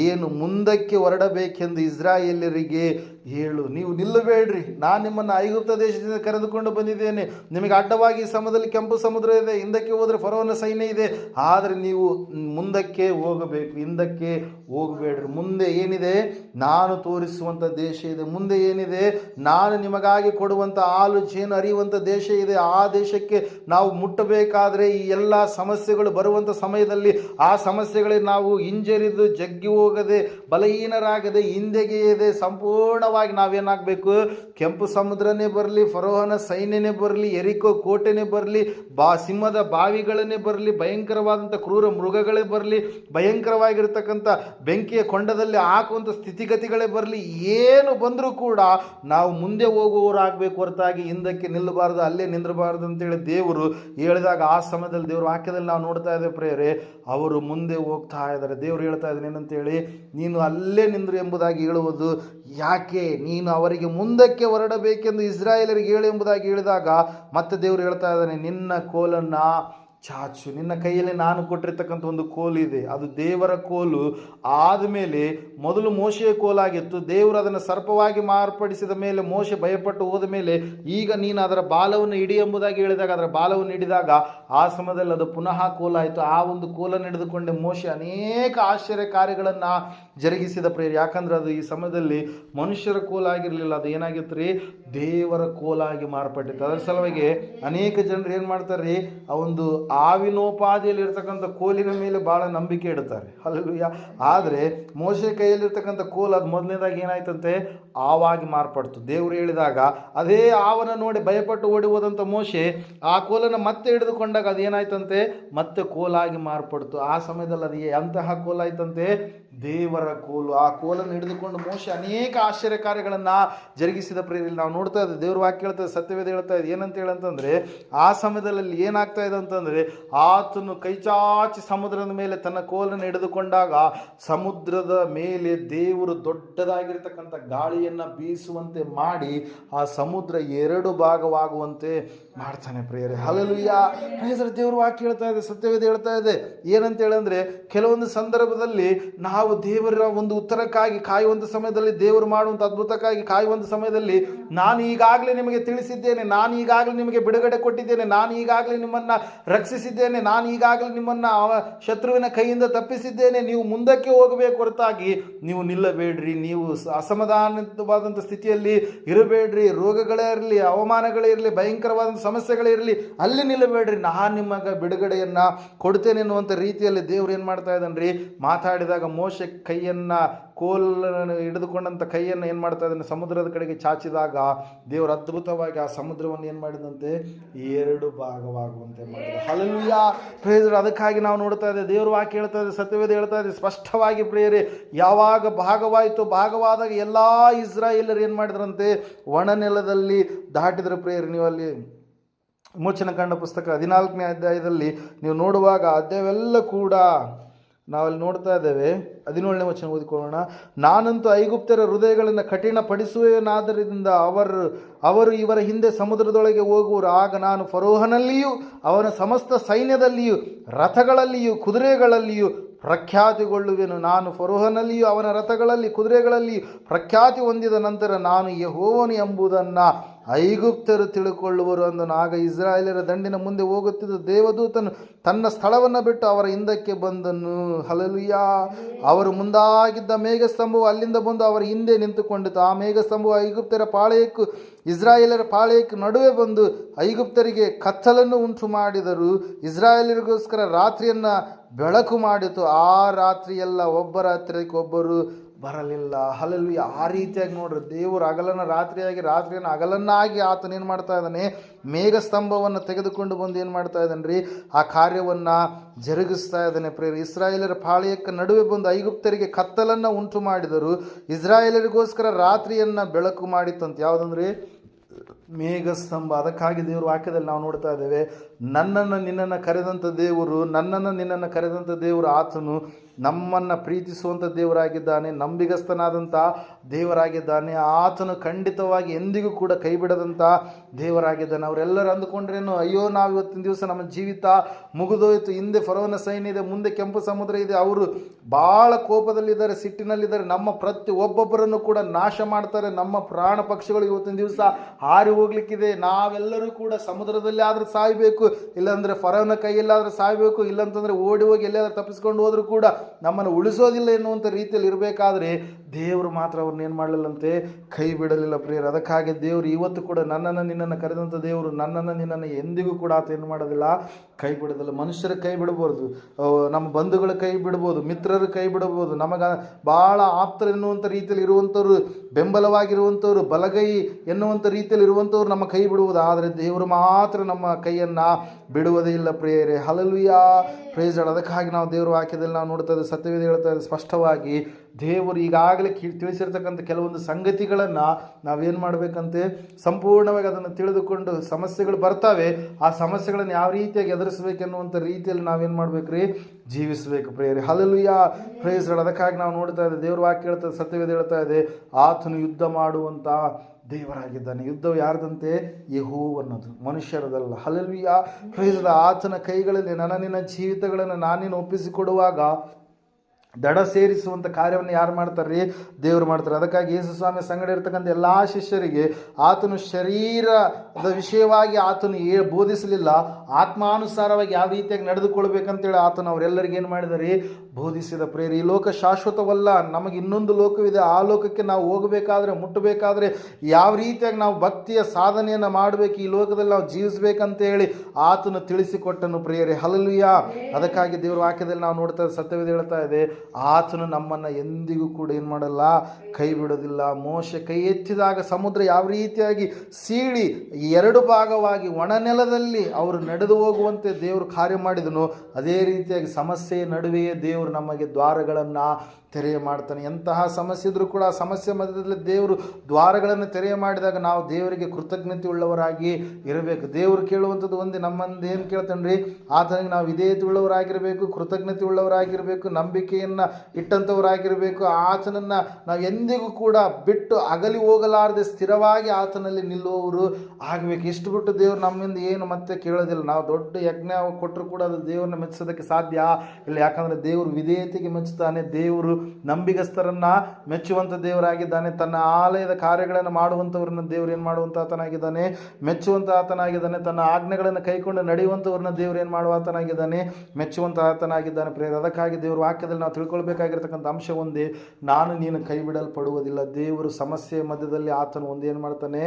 ಏನು? ಮುಂದಕ್ಕೆ ಹೊರಡಬೇಕೆಂದು ಇಸ್ರಾಯೇಲರಿಗೆ ಹೇಳು. ನೀವು ನಿಲ್ಲಬೇಡ್ರಿ. ನಾನು ನಿಮ್ಮನ್ನು ಐಗುಪ್ತ ದೇಶದಿಂದ ಕರೆದುಕೊಂಡು ಬಂದಿದ್ದೇನೆ. ನಿಮಗೆ ಅಡ್ಡವಾಗಿ ಸಮುದ್ರದಲ್ಲಿ ಕೆಂಪು ಸಮುದ್ರ ಇದೆ. ಹಿಂದಕ್ಕೆ ಹೋದರೆ ಫರೋನ ಸೈನ್ಯ ಇದೆ. ಆದರೆ ನೀವು ಮುಂದಕ್ಕೆ ಹೋಗಬೇಕು. ಹಿಂದಕ್ಕೆ ಹೋಗಬೇಡ್ರಿ. ಮುಂದೆ ಏನಿದೆ? ನಾನು ತೋರಿಸುವಂಥ ದೇಶ ಇದೆ. ಮುಂದೆ ಏನಿದೆ? ನಾನು ನಿಮಗಾಗಿ ಕೊಡುವಂಥ ಹಾಲು, ಜೇನು ಅರಿಯುವಂಥ ದೇಶ ಇದೆ. ಆ ದೇಶಕ್ಕೆ ನಾವು ಮುಟ್ಟಬೇಕಾದ್ರೆ ಈ ಎಲ್ಲ ಸಮಸ್ಯೆಗಳು ಬರುವಂಥ ಸಮಯದಲ್ಲಿ ಆ ಸಮಸ್ಯೆಗಳಿಗೆ ನಾವು ಹಿಂಜರಿದು ಜಗ್ಗಿ ಹೋಗದೆ, ಬಲಹೀನರಾಗದೆ, ಹಿಂದೆಗೆಯದೆ, ಸಂಪೂರ್ಣವಾಗಿ ನಾವೇನಾಗಬೇಕು? ಕೆಂಪು ಸಮುದ್ರನೇ ಬರಲಿ, ಫರೋಹನ ಸೈನ್ಯನೇ ಬರಲಿ, ಎರಿಕೋ ಕೋಟೆನೇ ಬರಲಿ, ಬಾ ಸಿಂಹದ ಬಾವಿಗಳನ್ನೇ ಬರಲಿ, ಭಯಂಕರವಾದಂಥ ಕ್ರೂರ ಮೃಗಗಳೇ ಬರಲಿ, ಭಯಂಕರವಾಗಿರ್ತಕ್ಕಂಥ ಬೆಂಕಿಯ ಕೊಂಡದಲ್ಲಿ ಹಾಕುವಂಥ ಸ್ಥಿತಿಗತಿಗಳೇ ಬರಲಿ, ಏನು ಬಂದರೂ ಕೂಡ ನಾವು ಮುಂದೆ ಹೋಗುವವರಾಗಬೇಕು ಹೊರತಾಗಿ ಹಿಂದಕ್ಕೆ ನಿಲ್ಲಬಾರ್ದು, ಅಲ್ಲೇ ನಿಂದ್ರಬಾರ್ದು ಅಂತೇಳಿ ದೇವರು ಹೇಳಿದಾಗ ಆ ಸಮಯದಲ್ಲಿ ದೇವರು ವಾಕ್ಯದಲ್ಲಿ ನಾವು ನೋಡ್ತಾ ಇದ್ದೇವೆ ಪ್ರೇರೆ ಅವರು ಮುಂದೆ ಹೋಗ್ತಾ ಇದ್ದಾರೆ. ದೇವರು ಹೇಳ್ತಾ ಇದ್ದಾನೆ ಏನಂತೇಳಿ, ನೀನು ಅಲ್ಲೇ ನಿಂದ್ರು ಎಂಬುದಾಗಿ ಹೇಳುವುದು ಯಾಕೆ ನೀನು ಅವರಿಗೆ ಮುಂದಕ್ಕೆ ಹೊರಡಬೇಕೆಂದು ಇಸ್ರಾಯೇಲರಿಗೆ ಹೇಳು ಎಂಬುದಾಗಿ ಹೇಳಿದಾಗ ಮತ್ತೆ ದೇವರು ಹೇಳ್ತಾ ಇದ್ದಾನೆ ನಿನ್ನ ಕೋಲನ್ನು ಚಾಚು, ನಿನ್ನ ಕೈಯಲ್ಲಿ ನಾನು ಕೊಟ್ಟಿರ್ತಕ್ಕಂಥ ಒಂದು ಕೋಲು ಇದೆ. ಅದು ದೇವರ ಕೋಲು. ಆದಮೇಲೆ ಮೊದಲು ಮೋಶೆಯ ಕೋಲಾಗಿತ್ತು. ದೇವರು ಅದನ್ನು ಸರ್ಪವಾಗಿ ಮಾರ್ಪಡಿಸಿದ ಮೇಲೆ ಮೋಶೆ ಭಯಪಟ್ಟು ಹೋದ ಮೇಲೆ ಈಗ ನೀನು ಅದರ ಬಾಲವನ್ನು ಹಿಡಿ ಎಂಬುದಾಗಿ ಹೇಳಿದಾಗ ಅದರ ಬಾಲವನ್ನು ಹಿಡಿದಾಗ ಆ ಸಮಯದಲ್ಲಿ ಅದು ಪುನಃ ಕೋಲಾಯಿತು. ಆ ಒಂದು ಕೋಲನ್ನು ಹಿಡಿದುಕೊಂಡೆ ಮೋಶೆ ಅನೇಕ ಆಶ್ಚರ್ಯ ಕಾರ್ಯಗಳನ್ನು ಜರುಗಿಸಿದ ಪ್ರೇರಿ ಯಾಕಂದ್ರೆ ಅದು ಈ ಸಮಯದಲ್ಲಿ ಮನುಷ್ಯರ ಕೋಲಾಗಿರಲಿಲ್ಲ. ಅದು ಏನಾಗಿತ್ತು ರೀ? ದೇವರ ಕೋಲಾಗಿ ಮಾರ್ಪಟ್ಟಿತ್ತು. ಅದರ ಸಲುವಾಗಿ ಅನೇಕ ಜನರು ಏನು ಮಾಡ್ತಾರೆ ರೀ? ಆ ಒಂದು ಇರ್ತಕ್ಕಂಥ ಕೋಲಿನ ಮೇಲೆ ಭಾಳ ನಂಬಿಕೆ ಇಡ್ತಾರೆ. ಅಲ್ಲೂಯ ಆದರೆ ಮೋಶೆ ಕೈಯಲ್ಲಿರ್ತಕ್ಕಂಥ ಕೋಲ್ ಅದು ಮೊದಲನೇದಾಗಿ ಏನಾಯ್ತಂತೆ? ಆವಾಗಿ ಮಾರ್ಪಡ್ತು. ದೇವರು ಹೇಳಿದಾಗ ಅದೇ ಆವನ ನೋಡಿ ಭಯಪಟ್ಟು ಓಡಿ ಹೋದಂಥ ಮೋಶೆ ಆ ಕೋಲನ್ನು ಮತ್ತೆ ಹಿಡಿದುಕೊಂಡಾಗ ಅದೇನಾಯ್ತಂತೆ ಮತ್ತೆ ಕೋಲಾಗಿ ಮಾರ್ಪಡ್ತು. ಆ ಸಮಯದಲ್ಲಿ ಅದು ಎಂತಹ ಕೋಲಾಯ್ತಂತೆ ದೇವರ ಕೋಲು. ಆ ಕೋಲನ್ನು ಹಿಡಿದುಕೊಂಡು ಮೋಶೆ ಅನೇಕ ಆಶ್ಚರ್ಯ ಕಾರ್ಯಗಳನ್ನು ಜರುಗಿಸಿದ ಪ್ರೇರಿಯಲ್ಲಿ ನಾವು ನೋಡ್ತಾ ಇದ್ದೇವೆ. ದೇವ್ರ ವಾಕ್ಯ ಹೇಳ್ತಾ ಸತ್ಯವೇದ ಹೇಳ್ತಾ ಇದೆ. ಏನಂತ ಹೇಳಂತಂದ್ರೆ, ಆ ಸಮಯದಲ್ಲಿ ಏನಾಗ್ತಾ ಇದೆ ಅಂತಂದ್ರೆ ಆತನು ಕೈಚಾಚಿ ಸಮುದ್ರದ ಮೇಲೆ ತನ್ನ ಕೋಲನ್ನು ಹಿಡಿದುಕೊಂಡಾಗ ಸಮುದ್ರದ ಮೇಲೆ ದೇವರು ದೊಡ್ಡದಾಗಿರ್ತಕ್ಕಂಥ ಗಾಳಿಯನ್ನು ಬೀಸುವಂತೆ ಮಾಡಿ ಆ ಸಮುದ್ರ ಎರಡು ಭಾಗವಾಗುವಂತೆ ಮಾಡ್ತಾನೆ ಪ್ರೇಯರೆ. ಹಲಲುಯ್ಯ ಪ್ರೇಯಸರ ದೇವರು ವಾಕ್ಯ ಹೇಳ್ತಾ ಇದೆ, ಸತ್ಯವೇದ ಹೇಳ್ತಾ ಇದೆ. ಏನಂತ ಹೇಳಂದ್ರೆ ಕೆಲವೊಂದು ಸಂದರ್ಭದಲ್ಲಿ ನಾವು ದೇವರ ಒಂದು ಉತ್ತರಕ್ಕಾಗಿ ಕಾಯುವಂಥ ಸಮಯದಲ್ಲಿ ದೇವರು ಮಾಡುವಂಥ ಅದ್ಭುತಕ್ಕಾಗಿ ಕಾಯುವಂಥ ಸಮಯದಲ್ಲಿ ನಾನು ಈಗಾಗಲೇ ನಿಮಗೆ ತಿಳಿಸಿದ್ದೇನೆ, ನಾನು ಈಗಾಗಲೇ ನಿಮಗೆ ಬಿಡುಗಡೆ ಕೊಟ್ಟಿದ್ದೇನೆ, ನಾನು ಈಗಾಗಲೇ ನಿಮ್ಮನ್ನು ರಕ್ಷಿಸಿದ್ದೇನೆ, ನಾನು ಈಗಾಗಲೇ ನಿಮ್ಮನ್ನು ಶತ್ರುವಿನ ಕೈಯಿಂದ ತಪ್ಪಿಸಿದ್ದೇನೆ, ನೀವು ಮುಂದಕ್ಕೆ ಹೋಗಬೇಕು ಹೊರತಾಗಿ ನೀವು ನಿಲ್ಲಬೇಡ್ರಿ, ನೀವು ಅಸಮಾಧಾನವಾದಂಥ ಸ್ಥಿತಿಯಲ್ಲಿ ಇರಬೇಡ್ರಿ, ರೋಗಗಳೇ ಇರಲಿ, ಅವಮಾನಗಳೇ ಇರಲಿ ಭಯಂಕರವಾದಂಥ ಸಮಸ್ಯೆಗಳೇ ಇರಲಿ ಅಲ್ಲಿ ನಿಲ್ಲಬೇಡ್ರಿ. ನಾನು ನಿಮಗೆ ಬಿಡುಗಡೆಯನ್ನು ಕೊಡ್ತೇನೆ ಅನ್ನುವಂಥ ರೀತಿಯಲ್ಲಿ ದೇವ್ರು ಏನು ಮಾಡ್ತಾ ಇದ್ದಾನ್ರಿ? ಮಾತಾಡಿದಾಗ ಮೋಶೆ ಕೈಯನ್ನು, ಕೋಲನ್ನು ಹಿಡಿದುಕೊಂಡಂಥ ಕೈಯನ್ನು ಏನು ಮಾಡ್ತಾ ಇದ್ದಾನೆ? ಸಮುದ್ರದ ಕಡೆಗೆ ಚಾಚಿದಾಗ ದೇವರು ಅದ್ಭುತವಾಗಿ ಆ ಸಮುದ್ರವನ್ನು ಏನು ಮಾಡಿದಂತೆ? ಎರಡು ಭಾಗವಾಗುವಂತೆ ಮಾಡಿದ ಹಲವಿಯ ಪ್ರೇಯರು ಅದಕ್ಕಾಗಿ ನಾವು ನೋಡ್ತಾ ಇದ್ದೇವೆ ದೇವರು ವಾಕ್ಯ ಹೇಳ್ತಾ ಇದೆ ಸತ್ಯವೇದ ಹೇಳ್ತಾ ಇದೆ ಸ್ಪಷ್ಟವಾಗಿ ಪ್ರೇಯರಿ, ಯಾವಾಗ ಭಾಗವಾಯಿತು, ಭಾಗವಾದಾಗ ಎಲ್ಲ ಇಸ್ರಾಯೇಲರು ಏನು ಮಾಡಿದ್ರಂತೆ? ಒಣ ನೆಲದಲ್ಲಿ ದಾಟಿದ್ರ ಪ್ರೇಯರ್ ನೀವು ಅಲ್ಲಿ ವಿಮೋಚನ ಕಂಡ ಪುಸ್ತಕ ಹದಿನಾಲ್ಕನೇ ಅಧ್ಯಾಯದಲ್ಲಿ ನೀವು ನೋಡುವಾಗ ಅಧ್ಯಾಯವೆಲ್ಲ ಕೂಡ ನಾವಲ್ಲಿ ನೋಡ್ತಾ ಇದ್ದೇವೆ. ಹದಿನೇಳನೇ ವಚನ ಓದಿಕೊಳ್ಳೋಣ. ನಾನಂತೂ ಐಗುಪ್ತರ ಹೃದಯಗಳನ್ನು ಕಠಿಣಪಡಿಸುವೆನಾದ್ದರಿಂದ ಅವರು ಅವರು ಇವರ ಹಿಂದೆ ಸಮುದ್ರದೊಳಗೆ ಹೋಗುವರು. ಆಗ ನಾನು ಫರೋಹನಲ್ಲಿಯೂ, ಅವನ ಸಮಸ್ತ ಸೈನ್ಯದಲ್ಲಿಯೂ, ರಥಗಳಲ್ಲಿಯೂ, ಕುದುರೆಗಳಲ್ಲಿಯೂ ಪ್ರಖ್ಯಾತಿಗೊಳ್ಳುವೆನು. ನಾನು ಫರೋಹನಲ್ಲಿಯೂ, ಅವನ ರಥಗಳಲ್ಲಿ ಕುದುರೆಗಳಲ್ಲಿ ಪ್ರಖ್ಯಾತಿ ಹೊಂದಿದ ನಂತರ ನಾನು ಯಹೋವನು ಎಂಬುದನ್ನು ಐಗುಪ್ತರು ತಿಳುಕೊಳ್ಳುವರು ಅಂದು ನಾಗ ಇಸ್ರಾಯೇಲರ ದಂಡಿನ ಮುಂದೆ ಹೋಗುತ್ತಿದ್ದ ದೇವದೂತನು ತನ್ನ ಸ್ಥಳವನ್ನು ಬಿಟ್ಟು ಅವರ ಹಿಂದಕ್ಕೆ ಬಂದನು. ಹಲಲುಯ್ಯ ಅವರು ಮುಂದಾಗಿದ್ದ ಮೇಘಸ್ತಂಭವು ಅಲ್ಲಿಂದ ಬಂದು ಅವರ ಹಿಂದೆ ನಿಂತುಕೊಂಡಿತು. ಆ ಮೇಘಸ್ತಂಭವು ಐಗುಪ್ತರ ಪಾಳೆಯಕ್ಕೂ ಇಸ್ರಾಯೇಲರ ಪಾಳೆಯಕ್ಕೆ ನಡುವೆ ಬಂದು ಐಗುಪ್ತರಿಗೆ ಕತ್ತಲನ್ನು ಉಂಟು ಮಾಡಿದರು ಇಸ್ರಾಯೇಲರಿಗೋಸ್ಕರ ರಾತ್ರಿಯನ್ನು ಬೆಳಕು ಮಾಡಿತು. ಆ ರಾತ್ರಿಯೆಲ್ಲ ಒಬ್ಬರ ಹತ್ತಿರಕ್ಕೆ ಒಬ್ಬರು ಬರಲಿಲ್ಲ. ಹಲಲು ಆ ರೀತಿಯಾಗಿ ನೋಡ್ರಿ, ದೇವರು ಅಗಲನ್ನು ರಾತ್ರಿಯಾಗಿ, ರಾತ್ರಿಯನ್ನು ಅಗಲನ್ನಾಗಿ ಆತನೇನು ಮಾಡ್ತಾ ಇದ್ದಾನೆ? ಮೇಘಸ್ತಂಭವನ್ನು ತೆಗೆದುಕೊಂಡು ಬಂದು ಏನು ಮಾಡ್ತಾ ಇದ್ದಾನೆ ರೀ ಆ ಕಾರ್ಯವನ್ನು ಜರುಗಿಸ್ತಾ ಇದ್ದಾನೆ ಪ್ರೇರ ಇಸ್ರಾಯೇಲರ ಪಾಳ್ಯಕ್ಕೆ ನಡುವೆ ಬಂದು ಐಗುಪ್ತರಿಗೆ ಕತ್ತಲನ್ನು ಉಂಟು ಮಾಡಿದರು ಇಸ್ರಾಯೇಲರಿಗೋಸ್ಕರ ರಾತ್ರಿಯನ್ನು ಬೆಳಕು ಮಾಡಿತ್ತಂತ. ಯಾವುದಂದ್ರೆ? ಮೇಘಸ್ತಂಭ. ಅದಕ್ಕಾಗಿ ದೇವರು ವಾಕ್ಯದಲ್ಲಿ ನಾವು ನೋಡ್ತಾ ಇದ್ದೇವೆ, ನನ್ನನ್ನು ನಿನ್ನನ್ನು ಕರೆದಂಥ ದೇವರು, ನನ್ನನ್ನು ನಿನ್ನನ್ನು ಕರೆದಂಥ ದೇವರು ಆತನು ನಮ್ಮನ್ನು ಪ್ರೀತಿಸುವಂಥ ದೇವರಾಗಿದ್ದಾನೆ ನಂಬಿಗಸ್ತನಾದಂಥ ದೇವರಾಗಿದ್ದಾನೆ, ಆತನು ಖಂಡಿತವಾಗಿ ಎಂದಿಗೂ ಕೂಡ ಕೈ ಬಿಡದಂಥ ದೇವರಾಗಿದ್ದಾನೆ. ಅವರೆಲ್ಲರೂ ಅಂದುಕೊಂಡ್ರೇನು, ಅಯ್ಯೋ, ನಾವು ಇವತ್ತಿನ ದಿವಸ ನಮ್ಮ ಜೀವಿತ ಮುಗಿದೋಯ್ತು, ಹಿಂದೆ ಫರೋನ ಸೈನ್ಯ ಇದೆ, ಮುಂದೆ ಕೆಂಪು ಸಮುದ್ರ ಇದೆ, ಅವರು ಭಾಳ ಕೋಪದಲ್ಲಿದ್ದಾರೆ, ಸಿಟ್ಟಿನಲ್ಲಿದ್ದಾರೆ, ನಮ್ಮ ಪ್ರತಿ ಒಬ್ಬೊಬ್ಬರನ್ನು ಕೂಡ ನಾಶ ಮಾಡ್ತಾರೆ, ನಮ್ಮ ಪ್ರಾಣ ಪಕ್ಷಿಗಳು ಇವತ್ತಿನ ದಿವಸ ಹಾರಿ ಹೋಗ್ಲಿಕ್ಕಿದೆ. ನಾವೆಲ್ಲರೂ ಕೂಡ ಸಮುದ್ರದಲ್ಲಿ ಆದರೂ ಸಾಯಬೇಕು. ಇಲ್ಲಾಂದ್ರೆ ಫರೋನ ಕೈಯಲ್ಲಾದರೂ ಸಾಯಬೇಕು. ಇಲ್ಲಂತಂದ್ರೆ ಓಡಿ ಹೋಗಿ ಎಲ್ಲಿಯಾದರೂ ತಪ್ಪಿಸ್ಕೊಂಡು ಹೋದರೂ ಕೂಡ ನಮ್ಮನ್ನು ಉಳಿಸೋದಿಲ್ಲ ಎನ್ನುವಂಥ ರೀತಿಯಲ್ಲಿ ಇರಬೇಕಾದ್ರೆ ದೇವರು ಮಾತ್ರ ಅವ್ರನ್ನ ಏನು ಮಾಡಲಿಲ್ಲಂತೆ? ಕೈ ಬಿಡಲಿಲ್ಲ ಪ್ರಿಯರು. ಅದಕ್ಕಾಗಿ ದೇವರು ಇವತ್ತು ಕೂಡ ನನ್ನನ್ನು ನಿನ್ನನ್ನು ಕರೆದಂಥ ದೇವರು ನನ್ನನ್ನು ನಿನ್ನನ್ನು ಎಂದಿಗೂ ಕೂಡ ಆತ ಏನು ಮಾಡೋದಿಲ್ಲ? ಕೈ ಬಿಡೋದಿಲ್ಲ. ಮನುಷ್ಯರ ಕೈ ಬಿಡ್ಬೋದು ನಮ್ಮ ಬಂಧುಗಳ ಕೈ ಬಿಡ್ಬೋದು ಮಿತ್ರರ ಕೈ ಬಿಡ್ಬೋದು ನಮಗೆ ಭಾಳ ಆಪ್ತರು ಎನ್ನುವಂಥ ರೀತಿಯಲ್ಲಿ ಇರುವಂಥವ್ರು ಬೆಂಬಲವಾಗಿರುವಂಥವ್ರು ಬಲಗೈ ಎನ್ನುವಂಥ ರೀತಿಯಲ್ಲಿ ಇರುವಂಥವ್ರು ನಮ್ಮ ಕೈ ಬಿಡುವುದು ಆದರೆ ದೇವರು ಮಾತ್ರ ನಮ್ಮ ಕೈಯನ್ನು ಬಿಡುವುದೇ ಇಲ್ಲ ಪ್ರೇಯರೆ. ಹಲಲುಯ ಪ್ರೇಸ್ ಅದಕ್ಕಾಗಿ ನಾವು ದೇವರು ವಾಕ್ಯದಲ್ಲಿ ನಾವು ನೋಡ್ತಾ ಇದ್ದೀವಿ. ಸತ್ಯವೇದ ಹೇಳ್ತಾ ಇದ್ದೇವೆ ಸ್ಪಷ್ಟವಾಗಿ ದೇವರು ಈಗಾಗಲೇ ಕಿ ತಿಳಿಸಿರ್ತಕ್ಕಂಥ ಕೆಲವೊಂದು ಸಂಗತಿಗಳನ್ನು ನಾವೇನು ಮಾಡಬೇಕಂತೆ, ಸಂಪೂರ್ಣವಾಗಿ ಅದನ್ನು ತಿಳಿದುಕೊಂಡು ಸಮಸ್ಯೆಗಳು ಬರ್ತವೆ, ಆ ಸಮಸ್ಯೆಗಳನ್ನು ಯಾವ ರೀತಿಯಾಗಿ ಎದುರಿಸಬೇಕೆನ್ನುವಂಥ ರೀತಿಯಲ್ಲಿ ನಾವೇನು ಮಾಡ್ಬೇಕ್ರಿ? ಜೀವಿಸಬೇಕು ಪ್ರೇಯರಿ. ಯಾ ಪ್ರೇಯಸ್ಗಳು ಅದಕ್ಕಾಗಿ ನಾವು ನೋಡ್ತಾ ಇದ್ದೇವೆ ದೇವ್ರ ವಾಕ್ಯ ಹೇಳ್ತಾ, ಸತ್ಯವೇದ ಹೇಳ್ತಾ ಇದೆ, ಆತನು ಯುದ್ಧ ಮಾಡುವಂಥ ದೇವರಾಗಿದ್ದಾನೆ. ಯುದ್ಧವು ಯಾರ್ದಂತೆ? ಯಹೋವನ್ನದು ಮನುಷ್ಯರದಲ್ಲ. ಹಲಲ್ವಿಯ ಪ್ರೈಸದ ಆತನ ಕೈಗಳಲ್ಲಿ ನನ್ನ ನಿನ್ನ ಜೀವಿತಗಳನ್ನು ನಾನೇನು ಒಪ್ಪಿಸಿಕೊಡುವಾಗ ದಡ ಸೇರಿಸುವಂಥ ಕಾರ್ಯವನ್ನು ಯಾರು ಮಾಡ್ತಾರೆ ರೀ ದೇವರು ಮಾಡ್ತಾರೆ. ಅದಕ್ಕಾಗಿ ಯೇಸು ಸ್ವಾಮಿ ಸಂಗಡ ಇರ್ತಕ್ಕಂಥ ಎಲ್ಲ ಶಿಷ್ಯರಿಗೆ ಆತನು ಶರೀರದ ವಿಷಯವಾಗಿ ಆತನು ಏ ಬೋಧಿಸಲಿಲ್ಲ, ಆತ್ಮಾನುಸಾರವಾಗಿ ಯಾವ ರೀತಿಯಾಗಿ ನಡೆದುಕೊಳ್ಬೇಕಂತೇಳಿ ಆತನು ಅವರೆಲ್ಲರಿಗೆ ಏನು ಮಾಡಿದರೆ? ಬೋಧಿಸಿದ ಪ್ರೇರಿ. ಈ ಲೋಕ ಶಾಶ್ವತವಲ್ಲ, ನಮಗೆ ಇನ್ನೊಂದು ಲೋಕವಿದೆ. ಆ ಲೋಕಕ್ಕೆ ನಾವು ಹೋಗಬೇಕಾದ್ರೆ, ಮುಟ್ಟಬೇಕಾದ್ರೆ ಯಾವ ರೀತಿಯಾಗಿ ನಾವು ಭಕ್ತಿಯ ಸಾಧನೆಯನ್ನು ಮಾಡಬೇಕು, ಈ ಲೋಕದಲ್ಲಿ ನಾವು ಜೀವಿಸಬೇಕಂತೇಳಿ ಆತನು ತಿಳಿಸಿಕೊಟ್ಟನು ಪ್ರೇರಿ. ಹಲಲುಯ ಅದಕ್ಕಾಗಿ ದೇವರ ವಾಕ್ಯದಲ್ಲಿ ನಾವು ನೋಡ್ತಾ ಸತ್ಯವೇದ ಹೇಳ್ತಾ ಇದೆ ಆತನು ನಮ್ಮನ್ನು ಎಂದಿಗೂ ಕೂಡ ಏನು ಮಾಡಲ್ಲ? ಕೈ ಬಿಡೋದಿಲ್ಲ. ಮೋಶ ಕೈ ಎತ್ತಿದಾಗ ಸಮುದ್ರ ಯಾವ ರೀತಿಯಾಗಿ ಸೀಳಿ ಎರಡು ಭಾಗವಾಗಿ ಒಣನೆಲದಲ್ಲಿ ಅವರು ನಡೆದು ಹೋಗುವಂತೆ ದೇವರು ಕಾರ್ಯ ಮಾಡಿದನು. ಅದೇ ರೀತಿಯಾಗಿ ಸಮಸ್ಯೆಯ ನಡುವೆಯೇ ದೇವರು ನಮಗೆ ದ್ವಾರಗಳನ್ನು ತೆರೆಯ ಮಾಡ್ತಾನೆ. ಎಂತಹ ಸಮಸ್ಯೆ ಇದ್ರೂ ಕೂಡ ಆ ಸಮಸ್ಯೆ ಮಧ್ಯದಲ್ಲಿ ದೇವರು ದ್ವಾರಗಳನ್ನು ತೆರೆಯ ಮಾಡಿದಾಗ ನಾವು ದೇವರಿಗೆ ಕೃತಜ್ಞತೆ ಉಳ್ಳವರಾಗಿ ಇರಬೇಕು. ದೇವರು ಕೇಳುವಂಥದ್ದು ಒಂದೇ, ನಮ್ಮಂದು ಏನು ಕೇಳ್ತಾನೆ ರೀ ಆತನಿಗೆ ನಾವು ವಿಧೇಯತೆ ಉಳ್ಳವರಾಗಿರಬೇಕು ಕೃತಜ್ಞತೆ ಉಳ್ಳವರಾಗಿರಬೇಕು ನಂಬಿಕೆಯನ್ನು ಇಟ್ಟಂಥವರಾಗಿರಬೇಕು. ಆತನನ್ನು ನಾವು ಎಂದಿಗೂ ಕೂಡ ಬಿಟ್ಟು ಅಗಲಿ ಹೋಗಲಾರದೆ ಸ್ಥಿರವಾಗಿ ಆತನಲ್ಲಿ ನಿಲ್ಲುವವರು ಆಗಬೇಕು. ಇಷ್ಟು ಬಿಟ್ಟು ದೇವರು ನಮ್ಮಿಂದ ಏನು ಮತ್ತೆ ಕೇಳೋದಿಲ್ಲ. ನಾವು ದೊಡ್ಡ ಯಜ್ಞ ಕೊಟ್ಟರು ಕೂಡ ಅದು ದೇವರನ್ನ ಮೆಚ್ಚಿಸೋದಕ್ಕೆ ಸಾಧ್ಯ ಇಲ್ಲ. ಯಾಕಂದರೆ ದೇವರು ವಿಧೇಯತೆಗೆ ಮೆಚ್ಚುತ್ತಾನೆ ದೇವರು ನಂಬಿಗಸ್ತರನ್ನ ಮೆಚ್ಚುವಂಥ ದೇವರಾಗಿದ್ದಾನೆ. ತನ್ನ ಆಲಯದ ಕಾರ್ಯಗಳನ್ನು ಮಾಡುವಂಥವ್ರನ್ನ ದೇವರು ಏನು ಮಾಡುವಂಥ ಆತನಾಗಿದ್ದಾನೆ? ಮೆಚ್ಚುವಂಥ ಆತನಾಗಿದ್ದಾನೆ. ತನ್ನ ಆಜ್ಞೆಗಳನ್ನು ಕೈಕೊಂಡು ನಡೆಯುವಂಥವ್ರನ್ನ ದೇವರು ಏನು ಮಾಡುವ ಆತನಾಗಿದ್ದಾನೆ? ಮೆಚ್ಚುವಂಥ ಆತನಾಗಿದ್ದಾನೆ ಪ್ರೇರ ಅದಕ್ಕಾಗಿ ದೇವರು ವಾಕ್ಯದಲ್ಲಿ ನಾವು ತಿಳ್ಕೊಳ್ಬೇಕಾಗಿರ್ತಕ್ಕಂಥ ಅಂಶ ಒಂದೇ. ನಾನು ನೀನು ಕೈ ಬಿಡಲ್ಪಡುವುದಿಲ್ಲ ದೇವರು ಸಮಸ್ಯೆ ಮಧ್ಯದಲ್ಲಿ ಆತನು ಒಂದೇನು ಮಾಡ್ತಾನೆ?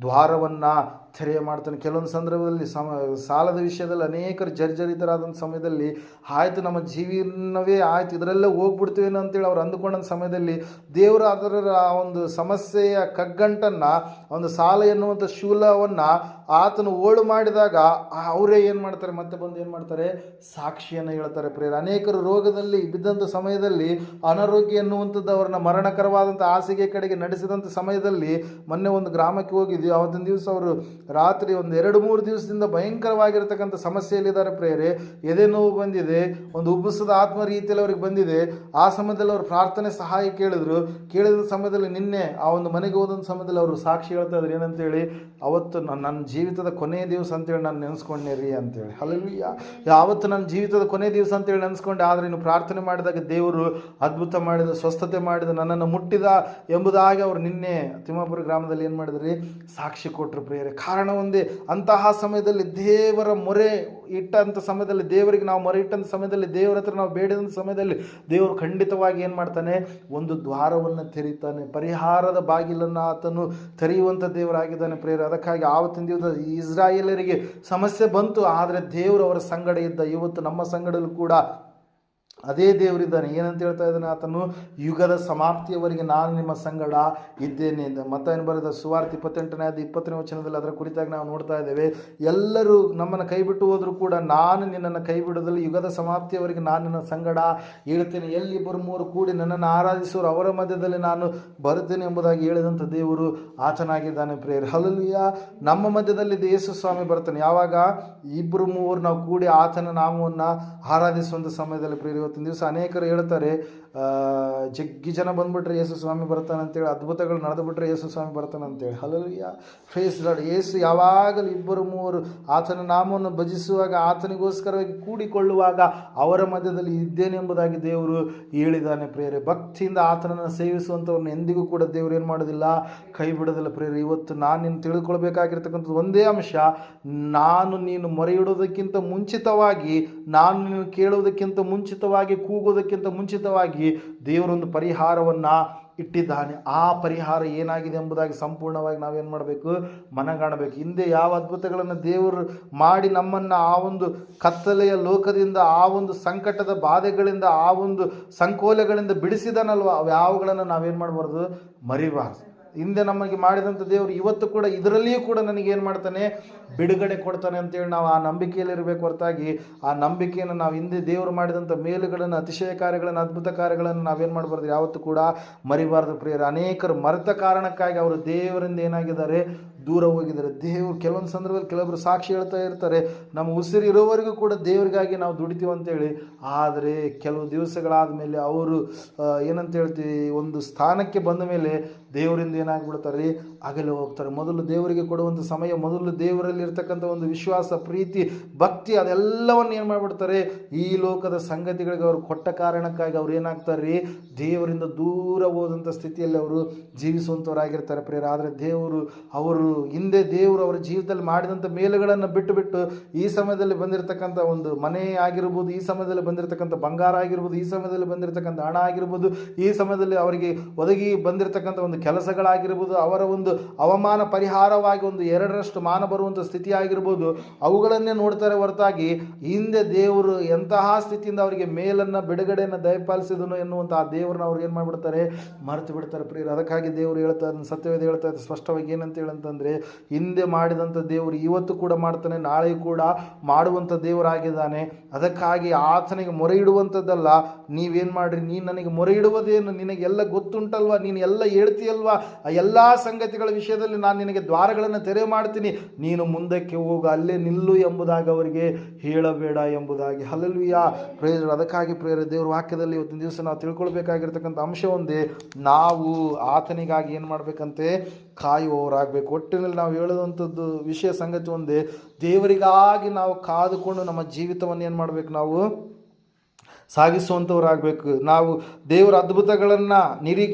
ದ್ವಾರವನ್ನು ತೆರೆಯ ಮಾಡ್ತಾನೆ. ಕೆಲವೊಂದು ಸಂದರ್ಭದಲ್ಲಿ ಸಮ, ಸಾಲದ ವಿಷಯದಲ್ಲಿ ಅನೇಕರು ಜರ್ಜರಿತರಾದಂಥ ಸಮಯದಲ್ಲಿ ಆಯ್ತು, ನಮ್ಮ ಜೀವನವೇ ಆಯ್ತು, ಇದರಲ್ಲೇ ಹೋಗ್ಬಿಡ್ತೀವೇನೋ ಅಂತೇಳಿ ಅವ್ರು ಅಂದುಕೊಂಡಂಥ ಸಮಯದಲ್ಲಿ ದೇವರು ಅದರ ಒಂದು ಸಮಸ್ಯೆಯ ಕಗ್ಗಂಟನ್ನು, ಒಂದು ಸಾಲ ಎನ್ನುವಂಥ ಶೂಲವನ್ನು ಆತನು ಓಳು ಮಾಡಿದಾಗ ಅವರೇ ಏನು ಮಾಡ್ತಾರೆ? ಮತ್ತೆ ಬಂದು ಏನು ಮಾಡ್ತಾರೆ? ಸಾಕ್ಷಿಯನ್ನು ಹೇಳ್ತಾರೆ ಪ್ರೇರ ಅನೇಕರು ರೋಗದಲ್ಲಿ ಬಿದ್ದಂಥ ಸಮಯದಲ್ಲಿ ಅನಾರೋಗ್ಯ ಎನ್ನುವಂಥದ್ದು ಅವ್ರನ್ನ ಮರಣಕರವಾದಂಥ ಹಾಸಿಗೆ ಕಡೆಗೆ ನಡೆಸಿದಂಥ ಸಮಯದಲ್ಲಿ ಮೊನ್ನೆ ಒಂದು ಗ್ರಾಮಕ್ಕೆ ಹೋಗಿದ್ವಿ. ಆವತ್ತಿನ ದಿವಸ ಅವರು ರಾತ್ರಿ ಒಂದು ಎರಡು ಮೂರು ದಿವಸದಿಂದ ಭಯಂಕರವಾಗಿರ್ತಕ್ಕಂಥ ಸಮಸ್ಯೆಯಲ್ಲಿದ್ದಾರೆ ಪ್ರೇರೆ ಎದೆ ನೋವು ಬಂದಿದೆ, ಒಂದು ಉಬ್ಬಸದ ಆತ್ಮ ರೀತಿಯಲ್ಲಿ ಅವ್ರಿಗೆ ಬಂದಿದೆ. ಆ ಸಮಯದಲ್ಲಿ ಅವರು ಪ್ರಾರ್ಥನೆ ಸಹಾಯ ಕೇಳಿದ್ರು. ಕೇಳಿದ ಸಮಯದಲ್ಲಿ ನಿನ್ನೆ ಆ ಒಂದು ಮನೆಗೆ ಹೋದಂಥ ಸಮಯದಲ್ಲಿ ಅವರು ಸಾಕ್ಷಿ ಹೇಳ್ತಾ ಇದ್ರು, ಏನಂತೇಳಿ, ಅವತ್ತು ನನ್ನ ಜೀವಿತದ ಕೊನೆಯ ದಿವಸ ಅಂತೇಳಿ ನಾನು ನೆನೆಸ್ಕೊಂಡೆ ರೀ ಅಂತೇಳಿ. ಅಲ್ಲಿ ಯಾವತ್ತು ನನ್ನ ಜೀವಿತದ ಕೊನೆಯ ದಿವಸ ಅಂತೇಳಿ ನೆನೆಸ್ಕೊಂಡೆ, ಆದರೆ ಇನ್ನು ಪ್ರಾರ್ಥನೆ ಮಾಡಿದಾಗ ದೇವರು ಅದ್ಭುತ ಮಾಡಿದ, ಸ್ವಸ್ಥತೆ ಮಾಡಿದ, ನನ್ನನ್ನು ಮುಟ್ಟಿದ ಎಂಬುದಾಗಿ ಅವರು ನಿನ್ನೆ ತಿಮ್ಮಾಪುರ ಗ್ರಾಮದಲ್ಲಿ ಏನು ಮಾಡಿದ್ರಿ? ಸಾಕ್ಷಿ ಕೊಟ್ಟರು ಪ್ರಿಯರೇ. ಕಾರಣ ಒಂದೇ, ಅಂತಹ ಸಮಯದಲ್ಲಿ ದೇವರ ಮೊರೆ ಇಟ್ಟಂಥ ಸಮಯದಲ್ಲಿ ದೇವರಿಗೆ ನಾವು ಮೊರೆ ಇಟ್ಟಂಥ ಸಮಯದಲ್ಲಿ ದೇವರ ಹತ್ರ ನಾವು ಬೇಡಿದಂಥ ಸಮಯದಲ್ಲಿ ದೇವರು ಖಂಡಿತವಾಗಿ ಏನು ಮಾಡ್ತಾನೆ? ಒಂದು ದ್ವಾರವನ್ನು ತೆರೀತಾನೆ. ಪರಿಹಾರದ ಬಾಗಿಲನ್ನು ಆತನು ತೆರೆಯುವಂಥ ದೇವರಾಗಿದ್ದಾನೆ ಪ್ರೇರ ಅದಕ್ಕಾಗಿ ಆವತ್ತಿನ ದಿವಸ ಇಸ್ರಾಯೇಲರಿಗೆ ಸಮಸ್ಯೆ ಬಂತು. ಆದರೆ ದೇವರು ಅವರ ಸಂಗಡ ಇದ್ದ. ಇವತ್ತು ನಮ್ಮ ಸಂಗಡಲ್ಲೂ ಕೂಡ ಅದೇ ದೇವರಿದ್ದಾನೆ ಏನಂತ ಹೇಳ್ತಾ ಇದ್ದಾನೆ ಆತನು, ಯುಗದ ಸಮಾಪ್ತಿಯವರೆಗೆ ನಾನು ನಿಮ್ಮ ಸಂಗಡ ಇದ್ದೇನೆ. ಮತ ಏನು ಬರೆದ ಸುವಾರ್ಥ ಇಪ್ಪತ್ತೆಂಟನೇ ಅದು ಇಪ್ಪತ್ತನೇ ವಚನದಲ್ಲಿ ಅದರ ಕುರಿತಾಗಿ ನಾವು ನೋಡ್ತಾ ಇದ್ದೇವೆ. ಎಲ್ಲರೂ ನಮ್ಮನ್ನು ಕೈ ಬಿಟ್ಟು ಹೋದರೂ ಕೂಡ ನಾನು ನಿನ್ನನ್ನು ಕೈ ಬಿಡೋದಿಲ್ಲ ಯುಗದ ಸಮಾಪ್ತಿಯವರೆಗೆ ನಾನು ನಿನ್ನ ಸಂಗಡ ಹೇಳ್ತೇನೆ ಎಲ್ಲಿ ಇಬ್ಬರು ಮೂರು ಕೂಡಿ ನನ್ನನ್ನು ಆರಾಧಿಸುವರು, ಅವರ ಮಧ್ಯದಲ್ಲಿ ನಾನು ಬರುತ್ತೇನೆ ಎಂಬುದಾಗಿ ಹೇಳಿದಂಥ ದೇವರು ಆತನಾಗಿದ್ದಾನೆ ಪ್ರೇಯರ್. ಹಲಲಿಯ ನಮ್ಮ ಮಧ್ಯದಲ್ಲಿ ಯೇಸು ಸ್ವಾಮಿ ಬರ್ತಾನೆ ಯಾವಾಗ? ಇಬ್ಬರು ಮೂವರು ನಾವು ಕೂಡಿ ಆತನ ನಾಮವನ್ನು ಆರಾಧಿಸುವಂಥ ಸಮಯದಲ್ಲಿ ಪ್ರೇಯರ್. ಇವತ್ತಿನ ದಿವಸ ಅನೇಕರು ಹೇಳ್ತಾರೆ ಜಗ್ಗಿ ಜನ ಬಂದ್ಬಿಟ್ರೆ ಯೇಸು ಸ್ವಾಮಿ ಬರ್ತಾನೆ ಅಂತೇಳಿ, ಅದ್ಭುತಗಳು ನಡೆದುಬಿಟ್ರೆ ಯೇಸು ಸ್ವಾಮಿ ಬರ್ತಾನೆ ಅಂತೇಳಿ. ಹಲಲಿಯ ಫೇಸ್ ಲಾಡ್ ಯೇಸು ಯಾವಾಗಲೂ ಇಬ್ಬರು ಮೂವರು, ಆತನ ನಾಮವನ್ನು ಭಜಿಸುವಾಗ, ಆತನಿಗೋಸ್ಕರವಾಗಿ ಕೂಡಿಕೊಳ್ಳುವಾಗ ಅವರ ಮಧ್ಯದಲ್ಲಿ ಇದ್ದೇನೆ ಎಂಬುದಾಗಿ ದೇವರು ಹೇಳಿದ್ದಾನೆ ಪ್ರೇರೆ ಭಕ್ತಿಯಿಂದ ಆತನನ್ನು ಸೇವಿಸುವಂಥವ್ರನ್ನ ಎಂದಿಗೂ ಕೂಡ ದೇವರು ಏನು ಮಾಡೋದಿಲ್ಲ ಕೈ ಬಿಡೋದಿಲ್ಲ ಪ್ರೇರೆ ಇವತ್ತು ನಾನು ನೀನು ತಿಳ್ಕೊಳ್ಬೇಕಾಗಿರ್ತಕ್ಕಂಥದ್ದು ಒಂದೇ ಅಂಶ, ನಾನು ನೀನು ಮೊರೆಯಿಡೋದಕ್ಕಿಂತ ಮುಂಚಿತವಾಗಿ, ನಾನು ನೀನು ಕೇಳೋದಕ್ಕಿಂತ ಮುಂಚಿತವಾಗಿ ಕೂಗೋದಕ್ಕಿಂತ ಮುಂಚಿತವಾಗಿ ದೇವರೊಂದು ಪರಿಹಾರವನ್ನು ಇಟ್ಟಿದ್ದಾನೆ. ಆ ಪರಿಹಾರ ಏನಾಗಿದೆ ಎಂಬುದಾಗಿ ಸಂಪೂರ್ಣವಾಗಿ ನಾವೇನು ಮಾಡಬೇಕು? ಮನಗಾಣಬೇಕು. ಹಿಂದೆ ಯಾವ ಅದ್ಭುತಗಳನ್ನು ದೇವರು ಮಾಡಿ ನಮ್ಮನ್ನು ಆ ಒಂದು ಕತ್ತಲೆಯ ಲೋಕದಿಂದ, ಆ ಒಂದು ಸಂಕಟದ ಬಾಧೆಗಳಿಂದ, ಆ ಒಂದು ಸಂಕೋಲೆಗಳಿಂದ ಬಿಡಿಸಿದನಲ್ವ? ಅವ್ಯಾವುಗಳನ್ನು ನಾವೇನು ಮಾಡಬಾರ್ದು? ಮರಿಬಾರ್ದು. ಹಿಂದೆ ನಮಗೆ ಮಾಡಿದಂಥ ದೇವರು ಇವತ್ತು ಕೂಡ ಇದರಲ್ಲಿಯೂ ಕೂಡ ನನಗೆ ಏನು ಮಾಡ್ತಾನೆ? ಬಿಡುಗಡೆ ಕೊಡ್ತಾನೆ ಅಂತೇಳಿ ನಾವು ಆ ನಂಬಿಕೆಯಲ್ಲಿ ಇರಬೇಕು ಹೊರತಾಗಿ, ಆ ನಂಬಿಕೆಯನ್ನು ನಾವು ಹಿಂದೆ ದೇವರು ಮಾಡಿದಂಥ ಮೇಲುಗಳನ್ನು, ಅತಿಶಯ ಕಾರ್ಯಗಳನ್ನು, ಅದ್ಭುತ ಕಾರ್ಯಗಳನ್ನು ನಾವೇನು ಮಾಡಬಾರ್ದು? ಯಾವತ್ತೂ ಕೂಡ ಮರಿಬಾರ್ದು ಪ್ರಿಯರು. ಅನೇಕರು ಮರೆತ ಕಾರಣಕ್ಕಾಗಿ ಅವರು ದೇವರಿಂದ ಏನಾಗಿದ್ದಾರೆ? ದೂರ ಹೋಗಿದ್ದಾರೆ. ದೇವರು ಕೆಲವೊಂದು ಸಂದರ್ಭದಲ್ಲಿ ಕೆಲವೊಬ್ಬರು ಸಾಕ್ಷಿ ಹೇಳ್ತಾ ಇರ್ತಾರೆ. ನಮ್ಮ ಉಸಿರು ಇರೋವರೆಗೂ ಕೂಡ ದೇವರಿಗಾಗಿ ನಾವು ದುಡಿತೀವಿ ಅಂತೇಳಿ. ಆದರೆ ಕೆಲವು ದಿವಸಗಳಾದ ಮೇಲೆ ಅವರು ಏನಂತ ಹೇಳ್ತೀವಿ, ಒಂದು ಸ್ಥಾನಕ್ಕೆ ಬಂದ ಮೇಲೆ ದೇವರಿಂದ ಏನಾಗ್ಬಿಡ್ತಾರೆ ಅಗಲು ಹೋಗ್ತಾರೆ. ಮೊದಲು ದೇವರಿಗೆ ಕೊಡುವಂಥ ಸಮಯ, ಮೊದಲು ದೇವರಲ್ಲಿ ಇರ್ತಕ್ಕಂಥ ಒಂದು ವಿಶ್ವಾಸ, ಪ್ರೀತಿ, ಭಕ್ತಿ, ಅದೆಲ್ಲವನ್ನು ಏನು ಮಾಡಿಬಿಡ್ತಾರೆ? ಈ ಲೋಕದ ಸಂಗತಿಗಳಿಗೆ ಅವರು ಕೊಟ್ಟ ಕಾರಣಕ್ಕಾಗಿ ಅವ್ರು ಏನಾಗ್ತಾರೆ? ದೇವರಿಂದ ದೂರ ಹೋದಂಥ ಸ್ಥಿತಿಯಲ್ಲಿ ಅವರು ಜೀವಿಸುವಂಥವರಾಗಿರ್ತಾರೆ ಪ್ರೇರ ಆದರೆ ದೇವರು, ಅವರು ಹಿಂದೆ ದೇವರು ಅವರ ಜೀವಿತದಲ್ಲಿ ಮಾಡಿದಂಥ ಮೇಲುಗಳನ್ನು ಬಿಟ್ಟು ಬಿಟ್ಟು ಈ ಸಮಯದಲ್ಲಿ ಬಂದಿರತಕ್ಕಂಥ ಒಂದು ಮನೆ ಆಗಿರ್ಬೋದು, ಈ ಸಮಯದಲ್ಲಿ ಬಂದಿರತಕ್ಕಂಥ ಬಂಗಾರ ಆಗಿರ್ಬೋದು, ಈ ಸಮಯದಲ್ಲಿ ಬಂದಿರತಕ್ಕಂಥ ಹಣ ಆಗಿರ್ಬೋದು, ಈ ಸಮಯದಲ್ಲಿ ಅವರಿಗೆ ಒದಗಿ ಬಂದಿರತಕ್ಕಂಥ ಒಂದು ಕೆಲಸಗಳಾಗಿರ್ಬೋದು, ಅವರ ಒಂದು ಅವಮಾನ ಪರಿಹಾರವಾಗಿ ಒಂದು ಎರಡರಷ್ಟು ಮಾನ ಬರುವಂಥ ಸ್ಥಿತಿ ಆಗಿರ್ಬೋದು ಅವುಗಳನ್ನೇ ನೋಡ್ತಾರೆ ಹೊರತಾಗಿ ಹಿಂದೆ ದೇವರು ಎಂತಹ ಸ್ಥಿತಿಯಿಂದ ಅವರಿಗೆ ಮೇಲನ್ನು ಬಿಡುಗಡೆಯನ್ನು ದಯಪಾಲಿಸಿದನು ಎನ್ನುವಂಥ ಆ ದೇವರನ್ನ ಅವ್ರು ಏನು ಮಾಡಿಬಿಡ್ತಾರೆ? ಮರೆತು ಬಿಡ್ತಾರೆ ಪ್ರಿಯರು. ಅದಕ್ಕಾಗಿ ದೇವರು ಹೇಳ್ತಾ ಸತ್ಯವೇದ ಹೇಳ್ತಾ ಇದ್ದಾರೆ ಸ್ಪಷ್ಟವಾಗಿ ಏನಂತ ಹೇಳಂತಂದರೆ ಹಿಂದೆ ಮಾಡಿದಂಥ ದೇವರು ಇವತ್ತು ಕೂಡ ಮಾಡ್ತಾನೆ ನಾಳೆ ಕೂಡ ಮಾಡುವಂಥ ದೇವರಾಗಿದ್ದಾನೆ. ಅದಕ್ಕಾಗಿ ಆತನಿಗೆ ಮೊರೆ ಇಡುವಂಥದ್ದಲ್ಲ. ನೀವೇನು ಮಾಡ್ರಿ? ನೀನು ನನಗೆ ಮೊರೆ ಇಡುವುದೇನು? ನಿನಗೆಲ್ಲ ಗೊತ್ತುಂಟಲ್ವಾ? ನೀನು ಎಲ್ಲ ಹೇಳ್ತೀಯಲ್ವಾ? ಆ ಎಲ್ಲ ಸಂಗತಿಗಳ ವಿಷಯದಲ್ಲಿ ನಾನು ನಿನಗೆ ದ್ವಾರಗಳನ್ನು ತೆರೆ ಮಾಡ್ತೀನಿ ನೀನು ಮುಂದಕ್ಕೆ ಹೋಗು, ಅಲ್ಲೇ ನಿಲ್ಲು ಎಂಬುದಾಗಿ ಅವರಿಗೆ ಹೇಳಬೇಡ ಎಂಬುದಾಗಿ. ಹಲಲುಯ್ಯ ಪ್ರೇರ ಅದಕ್ಕಾಗಿ ಪ್ರೇರ ದೇವರ ವಾಕ್ಯದಲ್ಲಿ ಇವತ್ತಿನ ದಿವಸ ನಾವು ತಿಳ್ಕೊಳ್ಬೇಕಾಗಿರ್ತಕ್ಕಂಥ ಅಂಶ ಒಂದೇ ನಾವು ಆತನಿಗಾಗಿ ಏನು ಮಾಡಬೇಕಂತೆ? ಕಾಯುವವರಾಗಬೇಕು. ಒಟ್ಟಿನಲ್ಲಿ ನಾವು ಹೇಳುವಂಥದ್ದು, ವಿಷಯ ಸಂಗತಿ ಒಂದೇ, ದೇವರಿಗಾಗಿ ನಾವು ಕಾದುಕೊಂಡು ನಮ್ಮ ಜೀವಿತವನ್ನು ಏನು ಮಾಡಬೇಕು ನಾವು? ಸಾಗಿಸುವಂಥವರಾಗಬೇಕು ನಾವು ದೇವರ ಅದ್ಭುತಗಳನ್ನು ನಿರೀ,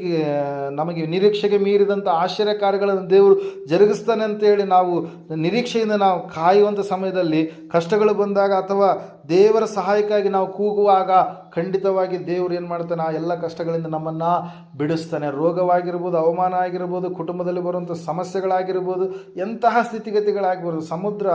ನಮಗೆ ನಿರೀಕ್ಷೆಗೆ ಮೀರಿದಂಥ ಆಶ್ಚರ್ಯ ಕಾರ್ಯಗಳನ್ನು ದೇವರು ಜರುಗಿಸ್ತಾನೆ ಅಂತೇಳಿ ನಾವು ನಿರೀಕ್ಷೆಯಿಂದ ನಾವು ಕಾಯುವಂಥ ಸಮಯದಲ್ಲಿ ಕಷ್ಟಗಳು ಬಂದಾಗ ಅಥವಾ ದೇವರ ಸಹಾಯಕ್ಕಾಗಿ ನಾವು ಕೂಗುವಾಗ ಖಂಡಿತವಾಗಿ ದೇವರು ಏನು ಮಾಡ್ತಾನೆ? ಆ ಎಲ್ಲ ಕಷ್ಟಗಳಿಂದ ನಮ್ಮನ್ನು ಬಿಡಿಸ್ತಾನೆ. ರೋಗವಾಗಿರ್ಬೋದು, ಅವಮಾನ ಆಗಿರ್ಬೋದು, ಕುಟುಂಬದಲ್ಲಿ ಬರುವಂಥ ಸಮಸ್ಯೆಗಳಾಗಿರ್ಬೋದು, ಎಂತಹ ಸ್ಥಿತಿಗತಿಗಳಾಗಿರ್ಬೋದು ಸಮುದ್ರ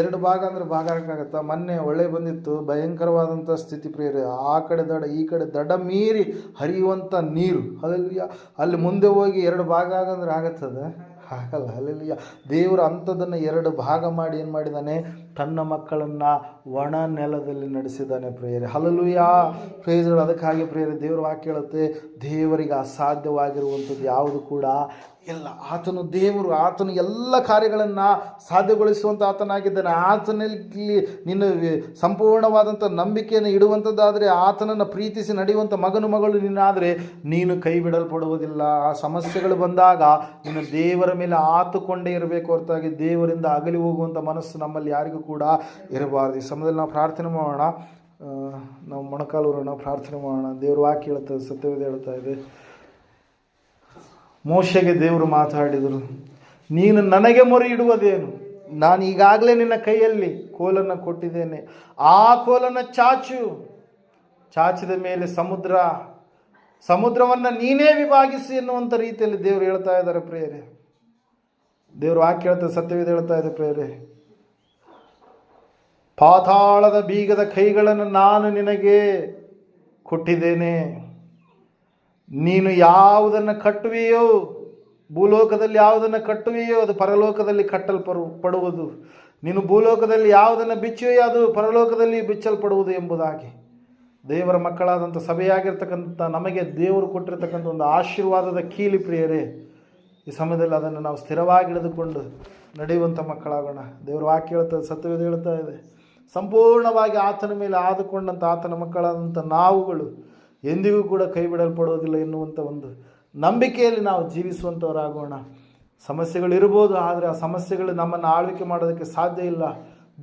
ಎರಡು ಭಾಗ ಅಂದರೆ ಭಾಗ ಹಾಕಾಗತ್ತಾ ಮೊನ್ನೆ ಒಳ್ಳೆ ಬಂದಿತ್ತು, ಭಯಂಕರವಾದಂಥ ಸ್ಥಿತಿ ಪ್ರೇರೆ ಆ ಕಡೆ ದಡ, ಈ ಕಡೆ ದಡ ಮೀರಿ ಹರಿಯುವಂಥ ನೀರು. ಅಲ್ಲಿ ಅಲ್ಲಿ ಮುಂದೆ ಹೋಗಿ ಎರಡು ಭಾಗ ಆಗಂದ್ರೆ ಆಗತ್ತದ? ಆಗಲ್ಲ. ಅಲ್ಲೆಲ್ಲ ದೇವರು ಅಂಥದ್ದನ್ನು ಎರಡು ಭಾಗ ಮಾಡಿ ಏನು ಮಾಡಿದ್ದಾನೆ ತನ್ನ ಮಕ್ಕಳನ್ನು ಒಣ ನೆಲದಲ್ಲಿ ನಡೆಸಿದ್ದಾನೆ ಪ್ರೇಯರೆ. ಹಲಲುಯ ಪ್ರೇಯರ್ಗಳು ಅದಕ್ಕಾಗಿ ಪ್ರೇಯರೆ, ದೇವರು ವಾಕ್ಯ ಹೇಳುತ್ತೆ, ದೇವರಿಗೆ ಅಸಾಧ್ಯವಾಗಿರುವಂಥದ್ದು ಯಾವುದು ಕೂಡ ಇಲ್ಲ. ಆತನು ದೇವರು, ಆತನು ಎಲ್ಲ ಕಾರ್ಯಗಳನ್ನು ಸಾಧ್ಯಗೊಳಿಸುವಂಥ ಆತನಾಗಿದ್ದಾನೆ. ಆತನಲ್ಲಿ ನಿನ್ನ ಸಂಪೂರ್ಣವಾದಂಥ ನಂಬಿಕೆಯನ್ನು ಇಡುವಂಥದ್ದಾದರೆ ಆತನನ್ನು ಪ್ರೀತಿಸಿ ನಡೆಯುವಂಥ ಮಗನು ಮಗಳು ನಿನ್ನಾದರೆ ನೀನು ಕೈ ಬಿಡಲ್ಪಡುವುದಿಲ್ಲ ಆ ಸಮಸ್ಯೆಗಳು ಬಂದಾಗ ನಿನ್ನ ದೇವರ ಮೇಲೆ ಆತುಕೊಂಡೇ ಇರಬೇಕು ಹೊರತಾಗಿ ದೇವರಿಂದ ಅಗಲಿ ಹೋಗುವಂಥ ಮನಸ್ಸು ನಮ್ಮಲ್ಲಿ ಯಾರಿಗೂ ಕೂಡ ಇರಬಾರ್ದು. ಈ ಸಮಯದಲ್ಲಿ ನಾವು ಪ್ರಾರ್ಥನೆ ಮಾಡೋಣ. ನಾವು ಮೊಣಕಾಲೂರನ್ನು ಪ್ರಾರ್ಥನೆ ಮಾಡೋಣ. ದೇವರು ವಾಕ್ಯ ಹೇಳ್ತದೆ ಸತ್ಯವೇದ ಹೇಳ್ತಾ ಇದೆ. ಮೋಶೆಗೆ ದೇವರು ಮಾತಾಡಿದರು, ನೀನು ನನಗೆ ಮೊರೆ ಇಡುವುದೇನು ನಾನು ಈಗಾಗಲೇ ನಿನ್ನ ಕೈಯಲ್ಲಿ ಕೋಲನ್ನು ಕೊಟ್ಟಿದ್ದೇನೆ. ಆ ಕೋಲನ್ನು ಚಾಚು. ಚಾಚಿದ ಮೇಲೆ ಸಮುದ್ರ, ಸಮುದ್ರವನ್ನು ನೀನೇ ವಿಭಾಗಿಸಿ ಎನ್ನುವಂಥ ರೀತಿಯಲ್ಲಿ ದೇವರು ಹೇಳ್ತಾ ಇದ್ದಾರೆ ಪ್ರೇರೆ ದೇವರು ವಾಕ್ಯ ಹೇಳ್ತಾರೆ ಸತ್ಯವೇದ ಹೇಳ್ತಾ ಇದೆ ಪ್ರೇಯರೆ. ಪಾತಾಳದ ಬೀಗದ ಕೈಗಳನ್ನು ನಾನು ನಿನಗೆ ಕೊಟ್ಟಿದ್ದೇನೆ. ನೀನು ಯಾವುದನ್ನು ಕಟ್ಟುವೆಯೋ, ಭೂಲೋಕದಲ್ಲಿ ಯಾವುದನ್ನು ಕಟ್ಟುವೆಯೋ ಅದು ಪರಲೋಕದಲ್ಲಿ ಕಟ್ಟಲ್ಪರು ಪಡುವುದು. ನೀನು ಭೂಲೋಕದಲ್ಲಿ ಯಾವುದನ್ನು ಬಿಚ್ಚುವೆಯೋ ಅದು ಪರಲೋಕದಲ್ಲಿ ಬಿಚ್ಚಲ್ಪಡುವುದು ಎಂಬುದಾಗಿ. ದೇವರ ಮಕ್ಕಳಾದಂಥ ಸಭೆಯಾಗಿರ್ತಕ್ಕಂಥ ನಮಗೆ ದೇವರು ಕೊಟ್ಟಿರತಕ್ಕಂಥ ಒಂದು ಆಶೀರ್ವಾದದ ಕೀಲಿ ಪ್ರಿಯರೇ, ಈ ಸಮಯದಲ್ಲಿ ಅದನ್ನು ನಾವು ಸ್ಥಿರವಾಗಿ ಹಿಡಿದುಕೊಂಡು ನಡೆಯುವಂಥ ಮಕ್ಕಳಾಗೋಣ. ದೇವರು ವಾಕ್ಯ ಹೇಳ್ತದೆ ಸತ್ಯವೇದ ಹೇಳ್ತಾ ಇದೆ ಸಂಪೂರ್ಣವಾಗಿ ಆತನ ಮೇಲೆ ಆದುಕೊಂಡಂಥ ಆತನ ಮಕ್ಕಳಾದಂಥ ನಾವುಗಳು ಎಂದಿಗೂ ಕೂಡ ಕೈ ಬಿಡಲ್ಪಡೋದಿಲ್ಲ ಎನ್ನುವಂಥ ಒಂದು ನಂಬಿಕೆಯಲ್ಲಿ ನಾವು ಜೀವಿಸುವಂಥವರಾಗೋಣ ಸಮಸ್ಯೆಗಳಿರ್ಬೋದು, ಆದರೆ ಆ ಸಮಸ್ಯೆಗಳು ನಮ್ಮನ್ನು ಆಳ್ವಿಕೆ ಮಾಡೋದಕ್ಕೆ ಸಾಧ್ಯ ಇಲ್ಲ.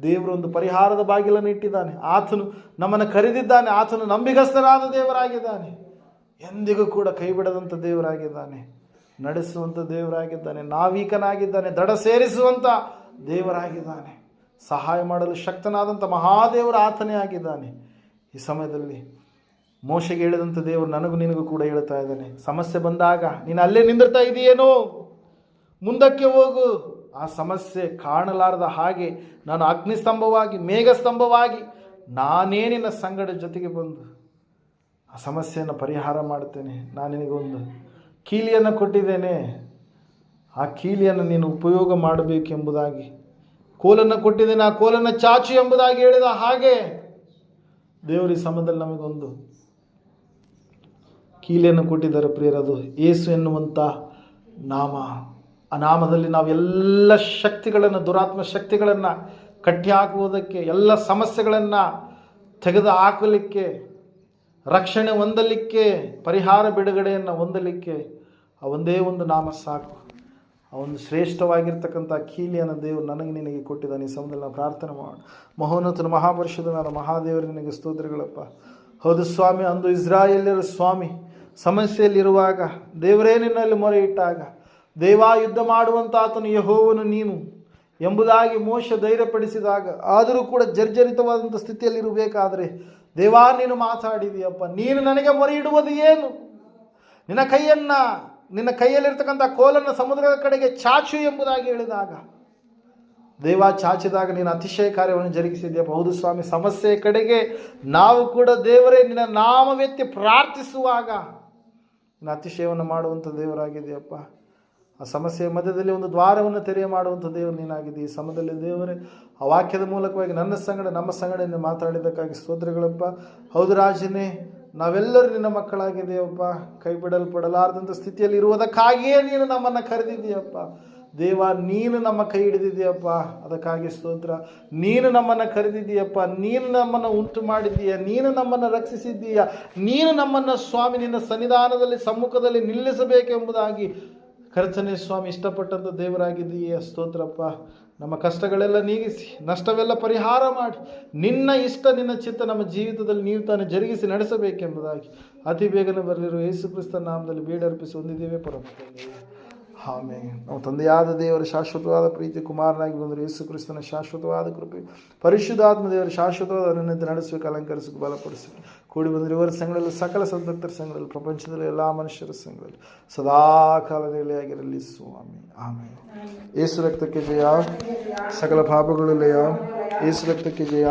ದೇವರು ಒಂದು ಪರಿಹಾರದ ಬಾಗಿಲನ್ನು ಇಟ್ಟಿದ್ದಾನೆ. ಆತನು ನಮ್ಮನ್ನು ಕರೆದಿದ್ದಾನೆ. ಆತನು ನಂಬಿಗಸ್ತರಾದ ದೇವರಾಗಿದ್ದಾನೆ. ಎಂದಿಗೂ ಕೂಡ ಕೈ ಬಿಡದಂಥ ದೇವರಾಗಿದ್ದಾನೆ. ನಡೆಸುವಂಥ ದೇವರಾಗಿದ್ದಾನೆ. ನಾವೀಕನಾಗಿದ್ದಾನೆ. ದಡ ಸೇರಿಸುವಂಥ ದೇವರಾಗಿದ್ದಾನೆ. ಸಹಾಯ ಮಾಡಲು ಶಕ್ತನಾದಂಥ ಮಹಾದೇವರ ಆತನೇ ಆಗಿದ್ದಾನೆ. ಈ ಸಮಯದಲ್ಲಿ ಮೋಶೆಗೆ ಹೇಳಿದಂಥ ದೇವರು ನನಗೂ ನಿನಗೂ ಕೂಡ ಹೇಳ್ತಾ ಇದ್ದಾನೆ, ಸಮಸ್ಯೆ ಬಂದಾಗ ನೀನು ಅಲ್ಲೇ ನಿಂದಿರ್ತಾ ಇದೆಯೇನೋ? ಮುಂದಕ್ಕೆ ಹೋಗು. ಆ ಸಮಸ್ಯೆ ಕಾಣಲಾರದ ಹಾಗೆ ನಾನು ಅಗ್ನಿಸ್ತಂಭವಾಗಿ, ಮೇಘಸ್ತಂಭವಾಗಿ ನಾನೇ ನಿನ್ನ ಸಂಗಡ ಜೊತೆಗೆ ಬಂದು ಆ ಸಮಸ್ಯೆಯನ್ನು ಪರಿಹಾರ ಮಾಡುತ್ತೇನೆ. ನಾನು ನಿನಗೊಂದು ಕೀಲಿಯನ್ನು ಕೊಟ್ಟಿದ್ದೇನೆ. ಆ ಕೀಲಿಯನ್ನು ನೀನು ಉಪಯೋಗ ಮಾಡಬೇಕೆಂಬುದಾಗಿ ಕೋಲನ್ನು ಕೊಟ್ಟಿದ್ದೇನೆ, ಆ ಕೋಲನ್ನು ಚಾಚು ಎಂಬುದಾಗಿ ಹೇಳಿದ ಹಾಗೆ ದೇವರ ಸಮದಲ್ಲಿ ನಮಗೊಂದು ಕೀಲೆಯನ್ನು ಕೊಟ್ಟಿದ್ದಾರೆ ಪ್ರಿಯರದು ಏಸು ಎನ್ನುವಂಥ ನಾಮ. ಆ ನಾಮದಲ್ಲಿ ನಾವು ಎಲ್ಲ ಶಕ್ತಿಗಳನ್ನು, ದುರಾತ್ಮ ಶಕ್ತಿಗಳನ್ನು ಕಟ್ಟಿ ಹಾಕುವುದಕ್ಕೆ, ಎಲ್ಲ ಸಮಸ್ಯೆಗಳನ್ನು ತೆಗೆದು ಹಾಕಲಿಕ್ಕೆ ರಕ್ಷಣೆ ಹೊಂದಲಿಕ್ಕೆ, ಪರಿಹಾರ ಬಿಡುಗಡೆಯನ್ನು ಹೊಂದಲಿಕ್ಕೆ ಆ ಒಂದೇ ಒಂದು ನಾಮ ಸಾಕು. ಒಂದು ಶ್ರೇಷ್ಠವಾಗಿರ್ತಕ್ಕಂಥ ಕೀಲಿಯನ್ನು ದೇವರು ನನಗೆ ನಿನಗೆ ಕೊಟ್ಟಿದ್ದಾನೆ. ಈ ಸಮಯದಲ್ಲಿ ನಾವು ಪ್ರಾರ್ಥನೆ ಮಾಡೋಣ. ಮಹೋನ್ನತನ ಮಹಾಪರಿಷದನಾದ ಮಹಾದೇವರು ನಿನಗೆ ಸ್ತೋತ್ರಗಳಪ್ಪ. ಹೌದು ಸ್ವಾಮಿ, ಅಂದು ಇಸ್ರಾಯೇಲ್ಯರ ಸ್ವಾಮಿ ಸಮಸ್ಯೆಯಲ್ಲಿರುವಾಗ ದೇವರೇ ನಿನ್ನಲ್ಲಿ ಮೊರೆ ಇಟ್ಟಾಗ ದೇವಾ ಯುದ್ಧ ಮಾಡುವಂಥ ಆತನು ಯಹೋವನು ನೀನು ಎಂಬುದಾಗಿ ಮೋಶ ಧೈರ್ಯಪಡಿಸಿದಾಗ ಆದರೂ ಕೂಡ ಜರ್ಜರಿತವಾದಂಥ ಸ್ಥಿತಿಯಲ್ಲಿರಬೇಕಾದ್ರೆ ದೇವಾ ನೀನು ಮಾತಾಡಿದೆಯಪ್ಪ. ನೀನು ನನಗೆ ಮೊರೆ ಇಡುವುದು ಏನು? ನಿನ್ನ ಕೈಯನ್ನು ನಿನ್ನ ಕೈಯಲ್ಲಿರ್ತಕ್ಕಂಥ ಕೋಲನ್ನು ಸಮುದ್ರದ ಕಡೆಗೆ ಚಾಚು ಎಂಬುದಾಗಿ ಹೇಳಿದಾಗ, ದೇವ ಚಾಚಿದಾಗ ನೀನು ಅತಿಶಯ ಕಾರ್ಯವನ್ನು ಜರುಗಿಸಿದ್ಯಪ್ಪ ಹೌದು ಸ್ವಾಮಿ, ಸಮಸ್ಯೆ ಕಡೆಗೆ ನಾವು ಕೂಡ ದೇವರೇ, ನಿನ್ನ ನಾಮವೆತ್ತಿ ಪ್ರಾರ್ಥಿಸುವಾಗ ನಿನ್ನ ಅತಿಶಯವನ್ನು ಮಾಡುವಂಥ ದೇವರಾಗಿದೆಯಪ್ಪ ಆ ಸಮಸ್ಯೆಯ ಮಧ್ಯದಲ್ಲಿ ಒಂದು ದ್ವಾರವನ್ನು ತೆರೆಯ ಮಾಡುವಂಥ ದೇವರು ನೀನಾಗಿದೆ ಈ ಸಮಯದಲ್ಲಿ ದೇವರೇ, ಆ ವಾಕ್ಯದ ಮೂಲಕವಾಗಿ ನನ್ನ ಸಂಗಡ, ನಮ್ಮ ಸಂಗಡ ಮಾತಾಡಿದ್ದಕ್ಕಾಗಿ ಸ್ತೋತ್ರಗಳಪ್ಪ. ಹೌದು ರಾಜನೇ ನಾವೆಲ್ಲರೂ ನಿನ್ನ ಮಕ್ಕಳಾಗಿದೆಯಪ್ಪ ಕೈ ಬಿಡಲ್ಪಡಲಾರದಂಥ ಸ್ಥಿತಿಯಲ್ಲಿ ಇರುವುದಕ್ಕಾಗಿಯೇ ನೀನು ನಮ್ಮನ್ನು ಕರೆದಿದ್ದೀಯಪ್ಪ. ದೇವ, ನೀನು ನಮ್ಮ ಕೈ ಹಿಡಿದಿದ್ದೀಯಪ್ಪ. ಅದಕ್ಕಾಗಿ ಸ್ತೋತ್ರ. ನೀನು ನಮ್ಮನ್ನು ಕರೆದಿದ್ದೀಯಪ್ಪ. ನೀನು ನಮ್ಮನ್ನು ಉಂಟು ಮಾಡಿದ್ದೀಯ ನೀನು ನಮ್ಮನ್ನು ರಕ್ಷಿಸಿದ್ದೀಯ. ನೀನು ನಮ್ಮನ್ನು ಸ್ವಾಮಿ, ನಿನ್ನ ಸನ್ನಿಧಾನದಲ್ಲಿ, ಸಮ್ಮುಖದಲ್ಲಿ ನಿಲ್ಲಿಸಬೇಕೆಂಬುದಾಗಿ ಕರ್ತನೆ ಸ್ವಾಮಿ, ಇಷ್ಟಪಟ್ಟಂಥ ದೇವರಾಗಿದ್ದೀಯ. ಸ್ತೋತ್ರಪ್ಪ. ನಮ್ಮ ಕಷ್ಟಗಳೆಲ್ಲ ನೀಗಿಸಿ, ನಷ್ಟವೆಲ್ಲ ಪರಿಹಾರ ಮಾಡಿ, ನಿನ್ನ ಇಷ್ಟ, ನಿನ್ನ ಚಿತ್ತ ನಮ್ಮ ಜೀವಿತದಲ್ಲಿ ನೀವು ತಾನು ಜರುಗಿಸಿ ನಡೆಸಬೇಕೆಂಬುದಾಗಿ ಅತಿ ಬೇಗನೆ ಬರಲಿರುವ ಯೇಸು ಕ್ರಿಸ್ತ ನಾಮದಲ್ಲಿ ಬೀಡರ್ಪಿಸಿ ಹೊಂದಿದ್ದೇವೆ ಪರಮ ಆಮೇಲೆ ನಮ್ಮ ತಂದೆಯಾದ ದೇವರ ಶಾಶ್ವತವಾದ ಪ್ರೀತಿ ಕುಮಾರನಾಗಿ ಬಂದರು. ಯೇಸು ಕ್ರಿಸ್ತನ ಶಾಶ್ವತವಾದ ಕೃಪೆ. ಪರಿಶುದ್ಧಾತ್ಮ ದೇವರ ಶಾಶ್ವತವಾದ ಅನನ್ಯತೆ ನಡೆಸಬೇಕು, ಅಲಂಕರಿಸಬೇಕು, ಬಲಪಡಿಸಬೇಕು. ಕೂಡಿ ಬಂದರೆ ಇವರ ಸಂಘದಲ್ಲಿ ಸಕಲ ಸಂತಕ್ತರ ಸಂಘಗಳಲ್ಲಿ, ಪ್ರಪಂಚದಲ್ಲಿ ಎಲ್ಲ ಮನುಷ್ಯರ ಸಂಘದಲ್ಲಿ. ಸದಾ ಕಾಲದಲ್ಲಿ ಆಗಿರಲಿ, ಸ್ವಾಮಿ. ಆಮೇಲೆ ಏಸು ರಕ್ತಕ್ಕೆ ಜಯ. ಸಕಲ ಪಾಪಗಳು ಲಯ ಏಸು ರಕ್ತಕ್ಕೆ ಜಯ.